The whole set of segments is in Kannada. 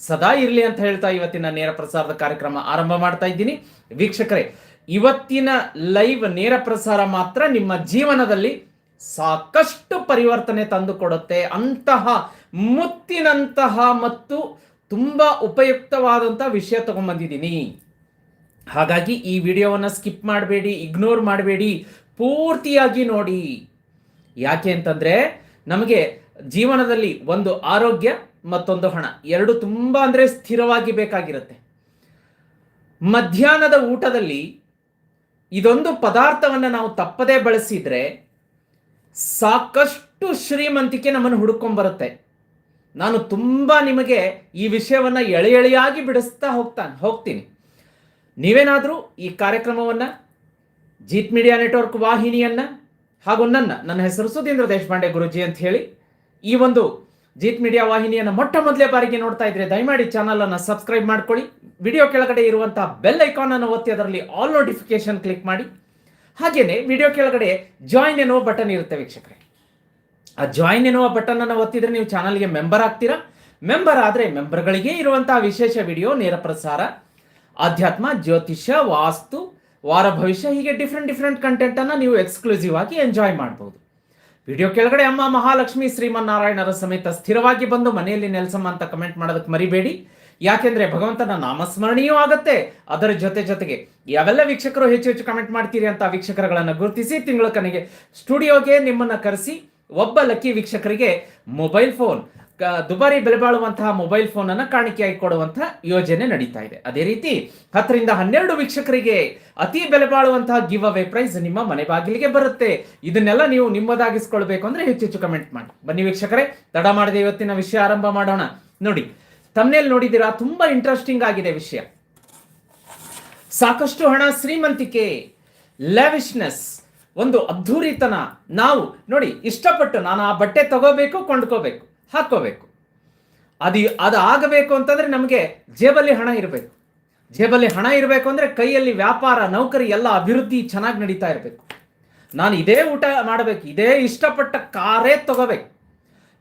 ಸದಾ ಇರಲಿ ಅಂತ ಹೇಳ್ತಾ ಇವತ್ತಿನ ನೇರ ಪ್ರಸಾರದ ಕಾರ್ಯಕ್ರಮ ಆರಂಭ ಮಾಡ್ತಾ ಇದ್ದೀನಿ. ವೀಕ್ಷಕರೇ, ಇವತ್ತಿನ ಲೈವ್ ನೇರ ಪ್ರಸಾರ ಮಾತ್ರ ನಿಮ್ಮ ಜೀವನದಲ್ಲಿ ಸಾಕಷ್ಟು ಪರಿವರ್ತನೆ ತಂದು ಕೊಡುತ್ತೆ. ಅಂತಹ ಮುತ್ತಿನಂತಹ ಮತ್ತು ತುಂಬಾ ಉಪಯುಕ್ತವಾದಂತಹ ವಿಷಯ ತಗೊಂಡ್ಬಂದಿದ್ದೀನಿ ಹಾಗಾಗಿ ಈ ವಿಡಿಯೋವನ್ನು ಸ್ಕಿಪ್ ಮಾಡಬೇಡಿ ಇಗ್ನೋರ್ ಮಾಡಬೇಡಿ, ಪೂರ್ತಿಯಾಗಿ ನೋಡಿ. ಯಾಕೆ ಅಂತಂದ್ರೆ, ನಮಗೆ ಜೀವನದಲ್ಲಿ ಒಂದು ಆರೋಗ್ಯ ಮತ್ತೊಂದು ಹಣ. ಎರಡು ತುಂಬ ಅಂದರೆ ಸ್ಥಿರವಾಗಿ ಬೇಕಾಗಿರುತ್ತೆ. ಮಧ್ಯಾಹ್ನದ ಊಟದಲ್ಲಿ ಇದೊಂದು ಪದಾರ್ಥವನ್ನು ನಾವು ತಪ್ಪದೇ ಬಳಸಿದರೆ ಸಾಕಷ್ಟು ಶ್ರೀಮಂತಿಕೆ ನಮ್ಮನ್ನು ಹುಡುಕೊಂಡ್ಬರುತ್ತೆ ನಾನು ತುಂಬ ನಿಮಗೆ ಈ ವಿಷಯವನ್ನು ಎಳೆ ಎಳೆಯಾಗಿ ಬಿಡಿಸ್ತಾ ಹೋಗ್ತಾನೆ, ಹೋಗ್ತೀನಿ. ನೀವೇನಾದರೂ ಈ ಕಾರ್ಯಕ್ರಮವನ್ನು, ಜೀತ್ ಮೀಡಿಯಾ ನೆಟ್ವರ್ಕ್ ವಾಹಿನಿಯನ್ನು ಹಾಗೂ ನನ್ನ ನನ್ನ ಹೆಸರು ಸುಧೀಂದ್ರ ದೇಶಪಾಂಡೆ ಗುರುಜಿ ಅಂತ ಹೇಳಿ ಈ ಒಂದು ಜೀತ್ ಮೀಡಿಯಾ ವಾಹಿನಿಯನ್ನು ಮೊಟ್ಟ ಮೊದಲೇ ಬಾರಿಗೆ ನೋಡ್ತಾ ಇದ್ರೆ ದಯಮಾಡಿ ಚಾನಲ್ ಅನ್ನು ಸಬ್ಸ್ಕ್ರೈಬ್ ಮಾಡ್ಕೊಳ್ಳಿ. ವಿಡಿಯೋ ಕೆಳಗಡೆ ಇರುವಂತಹ ಬೆಲ್ ಐಕಾನ್ ಅನ್ನು ಒತ್ತಿ ಅದರಲ್ಲಿ ಆಲ್ ನೋಟಿಫಿಕೇಶನ್ ಕ್ಲಿಕ್ ಮಾಡಿ. ಹಾಗೇನೆ ವಿಡಿಯೋ ಕೆಳಗಡೆ ಜಾಯಿನ್ ಎನ್ನುವ ಬಟನ್ ಇರುತ್ತೆ ವೀಕ್ಷಕರೇ. ಆ ಜಾಯಿನ್ ಎನ್ನುವ ಬಟನ್ ಅನ್ನು ಒತ್ತಿದ್ರೆ ನೀವು ಚಾನಲ್ಗೆ ಮೆಂಬರ್ ಆಗ್ತೀರಾ? ಮೆಂಬರ್ ಆದ್ರೆ ಮೆಂಬರ್ಗಳಿಗೆ ಇರುವಂತಹ ವಿಶೇಷ ವಿಡಿಯೋ, ನೇರ ಪ್ರಸಾರ, ಆಧ್ಯಾತ್ಮ, ಜ್ಯೋತಿಷ್ಯ, ವಾಸ್ತು, ವಾರ ಭವಿಷ್ಯ ಹೀಗೆ ಡಿಫ್ರೆಂಟ್ ಡಿಫ್ರೆಂಟ್ ಕಂಟೆಂಟ್ ಅನ್ನ ನೀವು ಎಕ್ಸ್ಕ್ಲೂಸಿವ್ ಆಗಿ ಎಂಜಾಯ್ ಮಾಡಬಹುದು ವಿಡಿಯೋ ಕೆಳಗಡೆ ಅಮ್ಮ ಮಹಾಲಕ್ಷ್ಮಿ ಶ್ರೀಮನ್ನಾರಾಯಣರ ಸಮೇತ ಸ್ಥಿರವಾಗಿ ಬಂದು ಮನೆಯಲ್ಲಿ ನೆಲೆಸಮ್ಮ ಅಂತ ಕಮೆಂಟ್ ಮಾಡೋದಕ್ಕೆ ಮರಿಬೇಡಿ. ಯಾಕೆಂದ್ರೆ ಭಗವಂತನ ನಾಮಸ್ಮರಣೀಯೂ ಆಗುತ್ತೆ. ಅದರ ಜೊತೆ ಜೊತೆಗೆ ಯಾವೆಲ್ಲ ವೀಕ್ಷಕರು ಹೆಚ್ಚು ಹೆಚ್ಚು ಕಮೆಂಟ್ ಮಾಡ್ತೀರಿ ಅಂತ ವೀಕ್ಷಕರಗಳನ್ನು ಗುರುತಿಸಿ ತಿಂಗಳ ಕನೆಗೆ ಸ್ಟುಡಿಯೋಗೆ ನಿಮ್ಮನ್ನ ಕರೆಸಿ ಒಬ್ಬ ಲಕ್ಕಿ ವೀಕ್ಷಕರಿಗೆ ಮೊಬೈಲ್ ಫೋನ್ ದುಬಾರಿ ಬೆಲೆ ಬಾಳುವಂತಹ ಮೊಬೈಲ್ ಫೋನ್ ಅನ್ನ ಕಾಣಿಕೆಯಾಗಿ ಕೊಡುವಂತಹ ಯೋಜನೆ ನಡೀತಾ ಇದೆ. ಅದೇ ರೀತಿ ಹತ್ತರಿಂದ ಹನ್ನೆರಡು ವೀಕ್ಷಕರಿಗೆ ಅತಿ ಬೆಲೆ ಬಾಳುವಂತಹ ಗಿವ್ ಅವೇ ಪ್ರೈಸ್ ನಿಮ್ಮ ಮನೆ ಬಾಗಿಲಿಗೆ ಬರುತ್ತೆ. ಇದನ್ನೆಲ್ಲ ನೀವು ನಿಮ್ಮದಾಗಿಸ್ಕೊಳ್ಬೇಕು ಅಂದ್ರೆ ಹೆಚ್ಚು ಹೆಚ್ಚು ಕಮೆಂಟ್ ಮಾಡಿ. ಬನ್ನಿ ವೀಕ್ಷಕರೇ, ತಡ ಮಾಡದೆ ಇವತ್ತಿನ ವಿಷಯ ಆರಂಭ ಮಾಡೋಣ. ನೋಡಿ ತಮ್ಮನೇಲಿ ನೋಡಿದಿರಾ ತುಂಬಾ ಇಂಟ್ರೆಸ್ಟಿಂಗ್ ಆಗಿದೆ ವಿಷಯ. ಸಾಕಷ್ಟು ಹಣ ಶ್ರೀಮಂತಿಕೆ ಲ್ಯಾವಿಶ್ನೆಸ್ ಒಂದು ಅದ್ಧೂರಿತನ. ನಾವು ನೋಡಿ, ಇಷ್ಟಪಟ್ಟು ನಾನು ಆ ಬಟ್ಟೆ ತಗೋಬೇಕು, ಕೊಂಡ್ಕೋಬೇಕು. ಹಾಕೋಬೇಕು ಅದು ಅದು ಆಗಬೇಕು ಅಂತಂದ್ರೆ ನಮಗೆ ಜೇಬಲ್ಲಿ ಹಣ ಇರಬೇಕು. ಜೇಬಲ್ಲಿ ಹಣ ಇರಬೇಕು ಅಂದ್ರೆ ಕೈಯಲ್ಲಿ ವ್ಯಾಪಾರ, ನೌಕರಿ ಎಲ್ಲ ಅಭಿವೃದ್ಧಿ ಚೆನ್ನಾಗಿ ನಡೀತಾ ಇರಬೇಕು. ನಾನು ಇದೇ ಊಟ ಮಾಡಬೇಕು, ಇದೇ ಇಷ್ಟಪಟ್ಟ ಕಾರೇ ತಗೋಬೇಕು.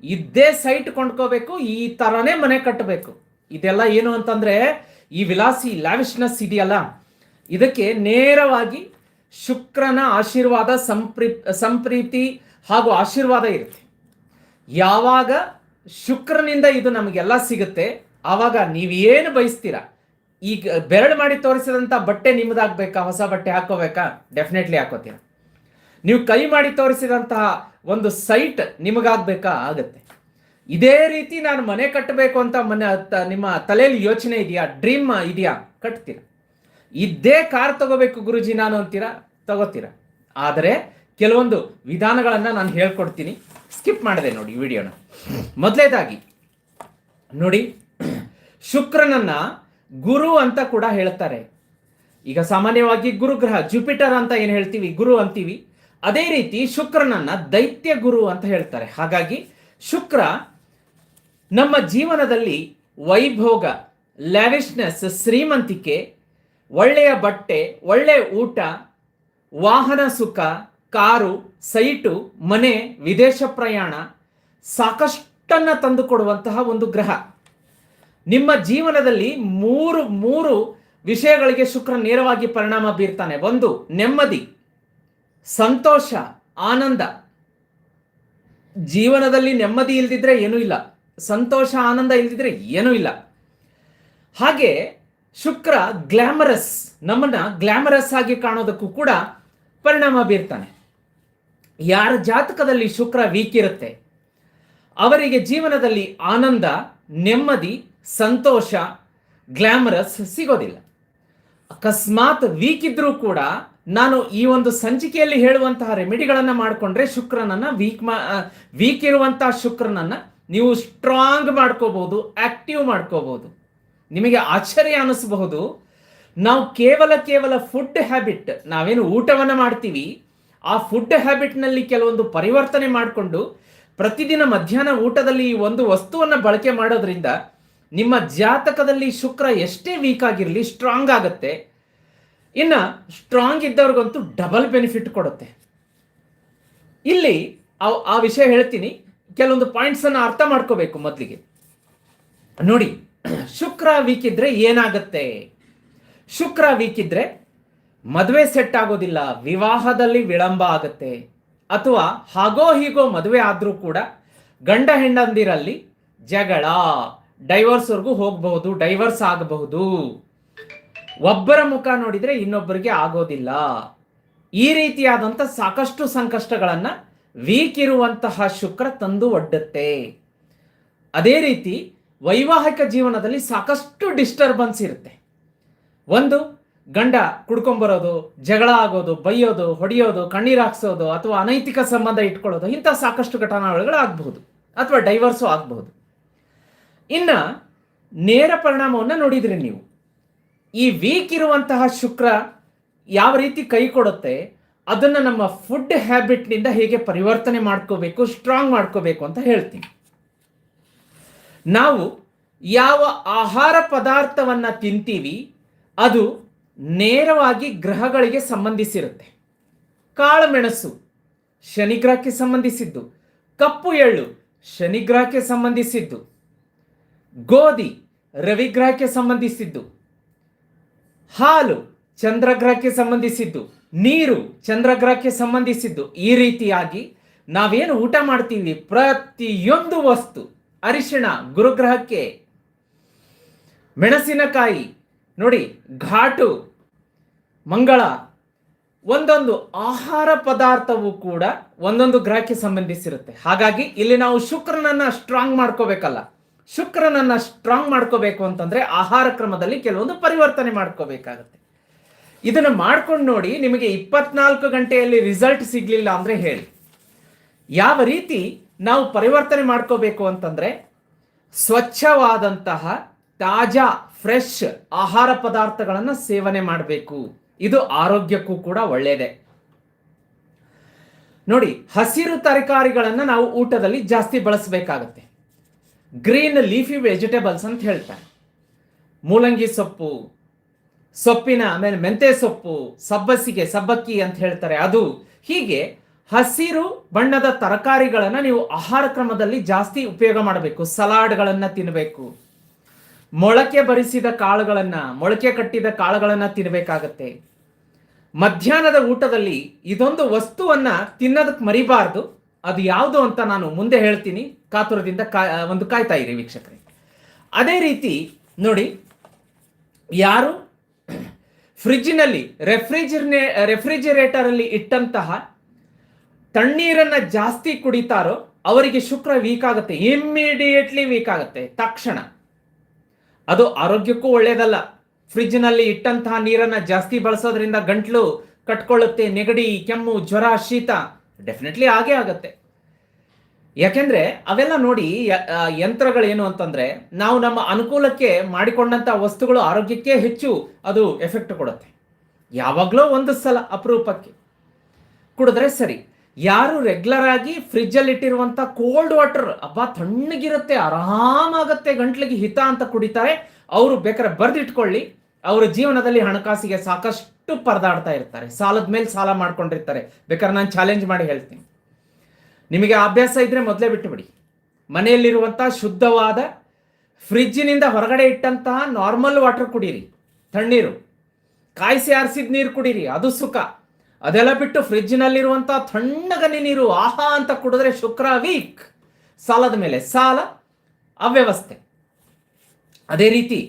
ಇದ್ದೇ ಸೈಟ್ ಕೊಂಡ್ಕೋಬೇಕು, ಈ ತರನೇ ಮನೆ ಕಟ್ಟಬೇಕು ಇದೆಲ್ಲ ಏನು ಅಂತಂದ್ರೆ ಈ ವಿಲಾಸಿ, ಲ್ಯಾವಿಶ್ನೆಸ್ ಇದೆಯಲ್ಲ? ಇದಕ್ಕೆ ನೇರವಾಗಿ ಶುಕ್ರನ ಆಶೀರ್ವಾದ ಸಂಪ್ರೀ ಸಂಪ್ರೀತಿ ಹಾಗೂ ಆಶೀರ್ವಾದ ಇರುತ್ತೆ. ಯಾವಾಗ ಶುಕ್ರನಿಂದ ಇದು ನಮಗೆಲ್ಲ ಸಿಗುತ್ತೆ. ಆವಾಗ ನೀವೇನು ಬಯಸ್ತೀರಾ? ಈಗ ಬೆರಳು ಮಾಡಿ ತೋರಿಸಿದಂಥ ಬಟ್ಟೆ ನಿಮ್ಮದಾಗಬೇಕಾ ಹೊಸ ಬಟ್ಟೆ ಹಾಕೋಬೇಕಾ? ಡೆಫಿನೆಟ್ಲಿ ಹಾಕೋತೀರ. ನೀವು ಕೈ ಮಾಡಿ ತೋರಿಸಿದಂತಹ ಒಂದು ಸೈಟ್ ನಿಮಗಾಗಬೇಕಾ? ಆಗುತ್ತೆ. ಇದೇ ರೀತಿ ನಾನು ಮನೆ ಕಟ್ಟಬೇಕು ಅಂತ ಮನೆ ನಿಮ್ಮ ತಲೆಯಲ್ಲಿ ಯೋಚನೆ ಇದೆಯಾ? ಡ್ರೀಮ್ ಇದೆಯಾ? ಕಟ್ತೀರ. ಇದ್ದೇ ಕಾರ್ ತಗೋಬೇಕು ಗುರುಜಿ, ನಾನು ಅಂತೀರಾ? ತಗೋತೀರ. ಆದರೆ ಕೆಲವೊಂದು ವಿಧಾನಗಳನ್ನು ನಾನು ಹೇಳ್ಕೊಡ್ತೀನಿ. ಸ್ಕಿಪ್ ಮಾಡಿದೆ ನೋಡಿ ವಿಡಿಯೋನ. ಮೊದಲೇದಾಗಿ, ನೋಡಿ, ಶುಕ್ರನನ್ನ ಗುರು ಅಂತ ಕೂಡ ಹೇಳ್ತಾರೆ ಈಗ ಸಾಮಾನ್ಯವಾಗಿ ಗುರುಗ್ರಹ ಜುಪಿಟರ್ ಅಂತ ಏನು ಹೇಳ್ತೀವಿ? ಗುರು ಅಂತೀವಿ. ಅದೇ ರೀತಿ ಶುಕ್ರನನ್ನ ದೈತ್ಯ ಗುರು ಅಂತ ಹೇಳ್ತಾರೆ. ಹಾಗಾಗಿ ಶುಕ್ರ ನಮ್ಮ ಜೀವನದಲ್ಲಿ ವೈಭೋಗ ಲ್ಯಾವಿಶ್ನೆಸ್ ಶ್ರೀಮಂತಿಕೆ, ಒಳ್ಳೆಯ ಬಟ್ಟೆ ಒಳ್ಳೆಯ ಊಟ, ವಾಹನ ಸುಖ ಕಾರು, ಸೈಟು, ಮನೆ, ವಿದೇಶ ಪ್ರಯಾಣ ಸಾಕಷ್ಟನ್ನು ತಂದುಕೊಡುವಂತಹ ಒಂದು ಗ್ರಹ. ನಿಮ್ಮ ಜೀವನದಲ್ಲಿ ಮೂರು ಮೂರು ವಿಷಯಗಳಿಗೆ ಶುಕ್ರ ನೇರವಾಗಿ ಪರಿಣಾಮ ಬೀರ್ತಾನೆ. ಒಂದು, ನೆಮ್ಮದಿ. ಸಂತೋಷ, ಆನಂದ. ಜೀವನದಲ್ಲಿ ನೆಮ್ಮದಿ ಇಲ್ದಿದ್ರೆ ಏನೂ ಇಲ್ಲ. ಸಂತೋಷ, ಆನಂದ ಇಲ್ದಿದ್ರೆ ಏನೂ ಇಲ್ಲ. ಹಾಗೆ ಶುಕ್ರ ಗ್ಲಾಮರಸ್, ನಮ್ಮನ್ನ ಗ್ಲಾಮರಸ್ ಆಗಿ ಕಾಣೋದಕ್ಕೂ ಕೂಡ ಪರಿಣಾಮ ಬೀರ್ತಾನೆ. ಯಾರ ಜಾತಕದಲ್ಲಿ ಶುಕ್ರ ವೀಕ್ ಇರುತ್ತೆ ಅವರಿಗೆ ಜೀವನದಲ್ಲಿ ಆನಂದ, ನೆಮ್ಮದಿ, ಸಂತೋಷ, ಗ್ಲಾಮರಸ್ ಸಿಗೋದಿಲ್ಲ. ಅಕಸ್ಮಾತ್ ವೀಕ್ ಇದ್ರೂ ಕೂಡ ನಾನು ಈ ಒಂದು ಸಂಚಿಕೆಯಲ್ಲಿ ಹೇಳುವಂತಹ ರೆಮಿಡಿಗಳನ್ನು ಮಾಡಿಕೊಂಡ್ರೆ ಶುಕ್ರನನ್ನ ವೀಕ್ ಮಾ ವೀಕ್ ಇರುವಂತಹ ಶುಕ್ರನನ್ನ ನೀವು ಸ್ಟ್ರಾಂಗ್ ಮಾಡ್ಕೋಬಹುದು, ಆಕ್ಟಿವ್ ಮಾಡ್ಕೋಬಹುದು. ನಿಮಗೆ ಆಶ್ಚರ್ಯ ಅನಿಸಬಹುದು, ನಾವು ಕೇವಲ ಕೇವಲ ಫುಡ್ ಹ್ಯಾಬಿಟ್, ನಾವೇನು ಊಟವನ್ನು ಮಾಡ್ತೀವಿ ಆ ಫುಡ್ ಹ್ಯಾಬಿಟ್ನಲ್ಲಿ ಕೆಲವೊಂದು ಪರಿವರ್ತನೆ ಮಾಡಿಕೊಂಡು ಪ್ರತಿದಿನ ಮಧ್ಯಾಹ್ನ ಊಟದಲ್ಲಿ ಒಂದು ವಸ್ತುವನ್ನು ಬಳಕೆ ಮಾಡೋದ್ರಿಂದ ನಿಮ್ಮ ಜಾತಕದಲ್ಲಿ ಶುಕ್ರ ಎಷ್ಟೇ ವೀಕ್ ಆಗಿರಲಿ ಸ್ಟ್ರಾಂಗ್ ಆಗುತ್ತೆ. ಇನ್ನು ಸ್ಟ್ರಾಂಗ್ ಇದ್ದವ್ರಿಗಂತೂ ಡಬಲ್ ಬೆನಿಫಿಟ್ ಕೊಡುತ್ತೆ. ಇಲ್ಲಿ ಆ- ಆ ವಿಷಯ ಹೇಳ್ತೀನಿ. ಕೆಲವೊಂದು ಪಾಯಿಂಟ್ಸ್ ಅನ್ನ ಅರ್ಥ ಮಾಡ್ಕೋಬೇಕು ಮೊದಲಿಗೆ. ನೋಡಿ, ಶುಕ್ರ ವೀಕ್ ಇದ್ರೆ ಏನಾಗುತ್ತೆ? ಶುಕ್ರ ವೀಕ್ ಇದ್ರೆ ಮದುವೆ ಸೆಟ್ ಆಗೋದಿಲ್ಲ, ವಿವಾಹದಲ್ಲಿ ವಿಳಂಬ ಆಗುತ್ತೆ. ಅಥವಾ ಹಾಗೋ ಹೀಗೋ ಮದುವೆ ಆದರೂ ಕೂಡ ಗಂಡ ಹೆಂಡಂದಿರಲ್ಲಿ ಜಗಳ ಡೈವರ್ಸ್ವರೆಗೂ ಹೋಗಬಹುದು ಡೈವರ್ಸ್ ಆಗಬಹುದು. ಒಬ್ಬರ ಮುಖ ನೋಡಿದ್ರೆ ಇನ್ನೊಬ್ಬರಿಗೆ ಆಗೋದಿಲ್ಲ. ಈ ರೀತಿಯಾದಂಥ ಸಾಕಷ್ಟು ಸಂಕಷ್ಟಗಳನ್ನು ವೀಕ್ ಇರುವಂತಹ ಶುಕ್ರ ತಂದು ಒಡ್ಡುತ್ತೆ. ಅದೇ ರೀತಿ ವೈವಾಹಿಕ ಜೀವನದಲ್ಲಿ ಸಾಕಷ್ಟು ಡಿಸ್ಟರ್ಬೆನ್ಸ್ ಇರುತ್ತೆ. ಒಂದು ಗಂಡ ಕುಡ್ಕೊಂಬರೋದು, ಜಗಳ ಆಗೋದು, ಬೈಯೋದು, ಹೊಡೆಯೋದು, ಕಣ್ಣೀರು ಹಾಕ್ಸೋದು ಅಥವಾ ಅನೈತಿಕ ಸಂಬಂಧ ಇಟ್ಕೊಳ್ಳೋದು, ಇಂಥ ಸಾಕಷ್ಟು ಘಟನಾವಳಿಗಳು ಆಗಬಹುದು ಅಥವಾ ಡೈವರ್ಸು ಆಗಬಹುದು. ಇನ್ನ ನೇರ ಪರಿಣಾಮವನ್ನು ನೋಡಿದ್ರಿ ನೀವು. ಈ ವೀಕ್ ಇರುವಂತಹ ಶುಕ್ರ ಯಾವ ರೀತಿ ಕೈ ಕೊಡುತ್ತೆ, ಅದನ್ನ ನಮ್ಮ ಫುಡ್ ಹ್ಯಾಬಿಟ್ನಿಂದ ಹೇಗೆ ಪರಿವರ್ತನೆ ಮಾಡ್ಕೋಬೇಕು ಸ್ಟ್ರಾಂಗ್ ಮಾಡ್ಕೋಬೇಕು ಅಂತ ಹೇಳ್ತೀನಿ. ನಾವು ಯಾವ ಆಹಾರ ಪದಾರ್ಥವನ್ನ ತಿಂತೀವಿ, ಅದು ನೇರವಾಗಿ ಗ್ರಹಗಳಿಗೆ ಸಂಬಂಧಿಸಿರುತ್ತೆ. ಕಾಳುಮೆಣಸು ಶನಿಗ್ರಹಕ್ಕೆ ಸಂಬಂಧಿಸಿದ್ದು. ಕಪ್ಪು ಎಳ್ಳು ಶನಿಗ್ರಹಕ್ಕೆ ಸಂಬಂಧಿಸಿದ್ದು. ಗೋಧಿ ರವಿಗ್ರಹಕ್ಕೆ ಸಂಬಂಧಿಸಿದ್ದು. ಹಾಲು ಚಂದ್ರಗ್ರಹಕ್ಕೆ ಸಂಬಂಧಿಸಿದ್ದು. ನೀರು ಚಂದ್ರಗ್ರಹಕ್ಕೆ ಸಂಬಂಧಿಸಿದ್ದು. ಈ ರೀತಿಯಾಗಿ ನಾವೇನು ಊಟ ಮಾಡ್ತೀವಿ? ಪ್ರತಿಯೊಂದು ವಸ್ತು ಅರಿಶಿಣ, ಗುರುಗ್ರಹಕ್ಕೆ, ಮೆಣಸಿನಕಾಯಿ ನೋಡಿ, ಘಾಟು, ಮಂಗಳ, ಒಂದೊಂದು ಆಹಾರ ಪದಾರ್ಥವು ಕೂಡ ಒಂದೊಂದು ಗ್ರಹಕ್ಕೆ ಸಂಬಂಧಿಸಿರುತ್ತೆ. ಹಾಗಾಗಿ ಇಲ್ಲಿ ನಾವು ಶುಕ್ರನನ್ನ ಸ್ಟ್ರಾಂಗ್ ಮಾಡ್ಕೋಬೇಕಲ್ಲ. ಶುಕ್ರನನ್ನ ಸ್ಟ್ರಾಂಗ್ ಮಾಡ್ಕೋಬೇಕು ಅಂತಂದ್ರೆ ಆಹಾರ ಕ್ರಮದಲ್ಲಿ ಕೆಲವೊಂದು ಪರಿವರ್ತನೆ ಮಾಡ್ಕೋಬೇಕಾಗುತ್ತೆ. ಇದನ್ನ ಮಾಡ್ಕೊಂಡು ನೋಡಿ ನಿಮಗೆ ಇಪ್ಪತ್ನಾಲ್ಕು ಗಂಟೆಯಲ್ಲಿ ರಿಸಲ್ಟ್ ಸಿಗ್ಲಿಲ್ಲ ಅಂದ್ರೆ ಹೇಳಿ. ಯಾವ ರೀತಿ ನಾವು ಪರಿವರ್ತನೆ ಮಾಡ್ಕೋಬೇಕು ಅಂತಂದ್ರೆ, ಸ್ವಚ್ಛವಾದಂತಹ ತಾಜಾ ಫ್ರೆಶ್ ಆಹಾರ ಪದಾರ್ಥಗಳನ್ನು ಸೇವನೆ ಮಾಡಬೇಕು. ಇದು ಆರೋಗ್ಯಕ್ಕೂ ಕೂಡ ಒಳ್ಳೆಯದೇ ನೋಡಿ, ಹಸಿರು ತರಕಾರಿಗಳನ್ನು ನಾವು ಊಟದಲ್ಲಿ ಜಾಸ್ತಿ ಬಳಸಬೇಕಾಗತ್ತೆ. ಗ್ರೀನ್ ಲೀಫಿ ವೆಜಿಟೇಬಲ್ಸ್ ಅಂತ ಹೇಳ್ತಾರೆ. ಮೂಲಂಗಿ ಸೊಪ್ಪು, ಸೊಪ್ಪಿನ, ಆಮೇಲೆ ಮೆಂತೆ ಸೊಪ್ಪು, ಸಬ್ಬಸಿಗೆ, ಸಬ್ಬಕ್ಕಿ ಅಂತ ಹೇಳ್ತಾರೆ. ಅದು ಹೀಗೆ ಹಸಿರು ಬಣ್ಣದ ತರಕಾರಿಗಳನ್ನು ನೀವು ಆಹಾರ ಕ್ರಮದಲ್ಲಿ ಜಾಸ್ತಿ ಉಪಯೋಗ ಮಾಡಬೇಕು. ಸಲಾಡ್ಗಳನ್ನು ತಿನ್ನಬೇಕು ಮೊಳಕೆ ಬರಿಸಿದ ಕಾಳುಗಳನ್ನ, ಮೊಳಕೆ ಕಟ್ಟಿದ ಕಾಳುಗಳನ್ನ ತಿನ್ನಬೇಕಾಗತ್ತೆ ಮಧ್ಯಾಹ್ನದ ಊಟದಲ್ಲಿ ಇದೊಂದು ವಸ್ತುವನ್ನ ತಿನ್ನೋದಕ್ಕೆ ಮರಿಬಾರ್ದು. ಅದು ಯಾವುದು ಅಂತ ನಾನು ಮುಂದೆ ಹೇಳ್ತೀನಿ. ಕಾತುರದಿಂದ ಕಾ ಒಂದು ಕಾಯ್ತಾ ಇರಿ ವೀಕ್ಷಕರೇ. ಅದೇ ರೀತಿ ನೋಡಿ, ಯಾರು ಫ್ರಿಜ್ನಲ್ಲಿ ರೆಫ್ರಿಜಿರೇ ರೆಫ್ರಿಜಿರೇಟರಲ್ಲಿ ಇಟ್ಟಂತಹ ತಣ್ಣೀರನ್ನ ಜಾಸ್ತಿ ಕುಡಿತಾರೋ ಅವರಿಗೆ ಶುಕ್ರ ವೀಕ್ ಆಗುತ್ತೆ. ಇಮ್ಮಿಡಿಯೇಟ್ಲಿ ವೀಕ್ ಆಗುತ್ತೆ. ತಕ್ಷಣ. ಅದು ಆರೋಗ್ಯಕ್ಕೂ ಒಳ್ಳೆಯದಲ್ಲ ಫ್ರಿಜ್ನಲ್ಲಿ ಇಟ್ಟಂತಹ ನೀರನ್ನ ಜಾಸ್ತಿ ಬಳಸೋದ್ರಿಂದ ಗಂಟ್ಲು ಕಟ್ಕೊಳ್ಳುತ್ತೆ, ನೆಗಡಿ, ಕೆಮ್ಮು, ಜ್ವರ, ಶೀತ ಡೆಫಿನೆಟ್ಲಿ ಆಗೇ ಆಗತ್ತೆ. ಯಾಕೆಂದ್ರೆ ಅವೆಲ್ಲ ನೋಡಿ ಯಂತ್ರಗಳೇನು ಅಂತಂದ್ರೆ ನಾವು ನಮ್ಮ ಅನುಕೂಲಕ್ಕೆ ಮಾಡಿಕೊಂಡಂತ ವಸ್ತುಗಳು ಆರೋಗ್ಯಕ್ಕೆ ಹೆಚ್ಚು ಅದು ಎಫೆಕ್ಟ್ ಕೊಡುತ್ತೆ. ಯಾವಾಗಲೂ ಒಂದು ಸಲ ಅಪರೂಪಕ್ಕೆ. ಕುಡಿದ್ರೆ ಸರಿ. ಯಾರು ರೆಗ್ಯುಲರ್ ಆಗಿ ಫ್ರಿಜ್ಜಲ್ಲಿ ಇಟ್ಟಿರುವಂತ ಕೋಲ್ಡ್ ವಾಟರ್ ಅಬ್ಬಾ ತಣ್ಣಗಿರುತ್ತೆ, ಆರಾಮಾಗತ್ತೆ, ಗಂಟ್ಲಿಗೆ ಹಿತ ಅಂತ ಕುಡಿತಾರೆ. ಅವರು ಬೇಕಾದ್ರೆ ಬರ್ದಿಟ್ಕೊಳ್ಳಿ. ಅವರ ಜೀವನದಲ್ಲಿ ಹಣಕಾಸಿಗೆ ಸಾಕಷ್ಟು ಪರದಾಡ್ತಾ ಇರ್ತಾರೆ. ಸಾಲದ ಮೇಲೆ ಸಾಲ ಮಾಡ್ಕೊಂಡಿರ್ತಾರೆ. ಬೇಕಾದ್ರೆ ನಾನು ಚಾಲೆಂಜ್ ಮಾಡಿ ಹೇಳ್ತೀನಿ. ನಿಮಗೆ ಅಭ್ಯಾಸ ಇದ್ದರೆ ಮೊದಲೇ ಬಿಟ್ಟುಬಿಡಿ ಮನೆಯಲ್ಲಿರುವಂಥ ಶುದ್ಧವಾದ ಫ್ರಿಜ್ಜಿನಿಂದ ಹೊರಗಡೆ ಇಟ್ಟಂತಹ ನಾರ್ಮಲ್ ವಾಟರ್ ಕುಡೀರಿ. ತಣ್ಣೀರು. ಕಾಯಿಸಿ ಆರಿಸಿದ ನೀರು ಕುಡೀರಿ. ಅದು ಸುಖ. ಅದೆಲ್ಲ ಬಿಟ್ಟು ಫ್ರಿಜ್ಜಿನಲ್ಲಿರುವಂತಹ ತಣ್ಣಗನೆ ನೀರು ಆಹಾ ಅಂತ ಕುಡಿದ್ರೆ ಶುಕ್ರ ವೀಕ್. ಸಾಲದ ಮೇಲೆ ಸಾಲ, ಅವ್ಯವಸ್ಥೆ. ಅದೇ ರೀತಿ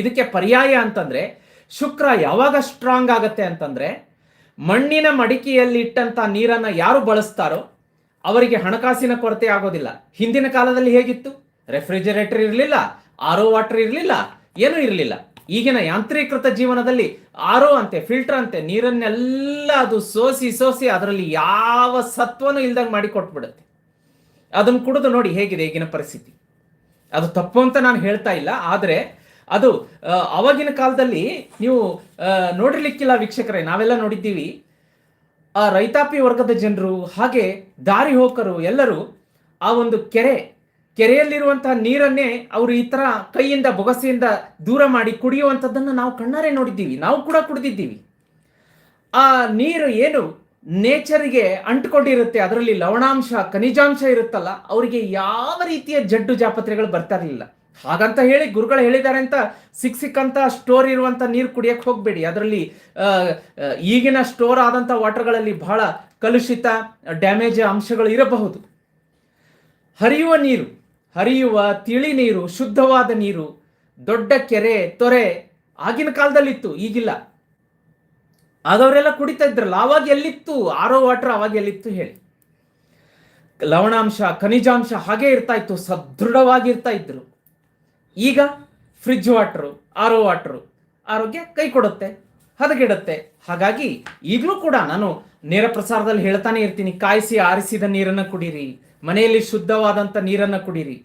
ಇದಕ್ಕೆ ಪರ್ಯಾಯ ಅಂತಂದ್ರೆ ಶುಕ್ರ ಯಾವಾಗ ಸ್ಟ್ರಾಂಗ್ ಆಗತ್ತೆ ಅಂತಂದ್ರೆ ಮಣ್ಣಿನ ಮಡಿಕೆಯಲ್ಲಿ ಇಟ್ಟಂತ ನೀರನ್ನ ಯಾರು ಬಳಸ್ತಾರೋ ಅವರಿಗೆ ಹಣಕಾಸಿನ ಕೊರತೆ ಆಗೋದಿಲ್ಲ. ಹಿಂದಿನ ಕಾಲದಲ್ಲಿ ಹೇಗಿತ್ತು? ರೆಫ್ರಿಜರೇಟರ್ ಇರಲಿಲ್ಲ ಆರೋ ವಾಟರ್ ಇರಲಿಲ್ಲ, ಏನೂ ಇರಲಿಲ್ಲ. ಈಗಿನ ಯಾಂತ್ರೀಕೃತ ಜೀವನದಲ್ಲಿ ಆರೋ ಅಂತೆ, ಫಿಲ್ಟರ್ ಅಂತೆ, ನೀರನ್ನೆಲ್ಲ ಅದು ಸೋಸಿ ಸೋಸಿ ಅದರಲ್ಲಿ ಯಾವ ಸತ್ವನೂ ಇಲ್ದಂಗೆ ಮಾಡಿ ಕೊಟ್ಬಿಡುತ್ತೆ. ಅದನ್ನು ಕುಡಿದು ನೋಡಿ ಹೇಗಿದೆ ಈಗಿನ ಪರಿಸ್ಥಿತಿ. ಅದು ತಪ್ಪು ಅಂತ ನಾನು ಹೇಳ್ತಾ ಇಲ್ಲ, ಆದರೆ ಅದು ಅವಾಗಿನ ಕಾಲದಲ್ಲಿ ನೀವು ನೋಡಿರ್ಲಿಕ್ಕಿಲ್ಲ ವೀಕ್ಷಕರೇ, ನಾವೆಲ್ಲ ನೋಡಿದ್ದೀವಿ. ಆ ರೈತಾಪಿ ವರ್ಗದ ಜನರು, ಹಾಗೆ ದಾರಿ ಹೋಕರು ಎಲ್ಲರೂ ಆ ಒಂದು ಕೆರೆ ಕೆರೆಯಲ್ಲಿರುವಂತಹ ನೀರನ್ನೇ ಅವರು ಈ ತರ ಕೈಯಿಂದ ಬೊಗಸೆಯಿಂದ ದೂರ ಮಾಡಿ ಕುಡಿಯುವಂಥದ್ದನ್ನು ನಾವು ಕಣ್ಣಾರೆ ನೋಡಿದ್ದೀವಿ. ನಾವು ಕೂಡ ಕುಡಿದಿದ್ದೀವಿ. ಆ ನೀರು ಏನು ನೇಚರ್ಗೆ ಅಂಟ್ಕೊಂಡಿರುತ್ತೆ. ಅದರಲ್ಲಿ ಲವಣಾಂಶ, ಖನಿಜಾಂಶ ಇರುತ್ತಲ್ಲ, ಅವರಿಗೆ ಯಾವ ರೀತಿಯ ಜಡ್ಡು ಜಾಪತ್ರೆಗಳು ಬರ್ತಾ ಇರಲಿಲ್ಲ. ಹಾಗಂತ ಹೇಳಿ ಗುರುಗಳು ಹೇಳಿದ್ದಾರೆ ಅಂತ ಸಿಕ್ಕ ಸಿಕ್ಕಂತ ಸ್ಟೋರ್ ಇರುವಂತ ನೀರು ಕುಡಿಯಕ್ಕೆ ಹೋಗಬೇಡಿ. ಅದರಲ್ಲಿ ಈಗಿನ ಸ್ಟೋರ್ ಆದಂತ ವಾಟರ್ಗಳಲ್ಲಿ ಬಹಳ ಕಲುಷಿತ, ಡ್ಯಾಮೇಜ್ ಅಂಶಗಳು ಇರಬಹುದು. ಹರಿಯುವ ನೀರು ಹರಿಯುವ ತಿಳಿ ನೀರು, ಶುದ್ಧವಾದ ನೀರು, ದೊಡ್ಡ ಕೆರೆ, ತೊರೆ ಆಗಿನ ಕಾಲದಲ್ಲಿತ್ತು, ಈಗಿಲ್ಲ. ಆದವರೆಲ್ಲ ಕುಡಿತಾ ಇದ್ರಲ್ಲ, ಆವಾಗ ಎಲ್ಲಿತ್ತು? ಆರೋ ವಾಟರ್ ಆವಾಗ ಎಲ್ಲಿತ್ತು ಹೇಳಿ. ಲವಣಾಂಶ, ಖನಿಜಾಂಶ ಹಾಗೆ ಇರ್ತಾ ಇತ್ತು ಸದೃಢವಾಗಿರ್ತಾ ಇದ್ರು. ಈಗ ಫ್ರಿಜ್ ವಾಟರು ಆರೋ ವಾಟರು ಆರೋಗ್ಯ ಕೈ ಕೊಡುತ್ತೆ, ಹದಗೆಡುತ್ತೆ. ಹಾಗಾಗಿ ಈಗಲೂ ಕೂಡ ನಾನು ನೇರ ಪ್ರಸಾರದಲ್ಲಿ ಹೇಳ್ತಾನೆ ಇರ್ತೀನಿ, ಕಾಯಿಸಿ ಆರಿಸಿದ ನೀರನ್ನು ಕುಡೀರಿ. ಮನೆಯಲ್ಲಿ ಶುದ್ಧವಾದಂಥ ನೀರನ್ನು ಕುಡೀರಿ.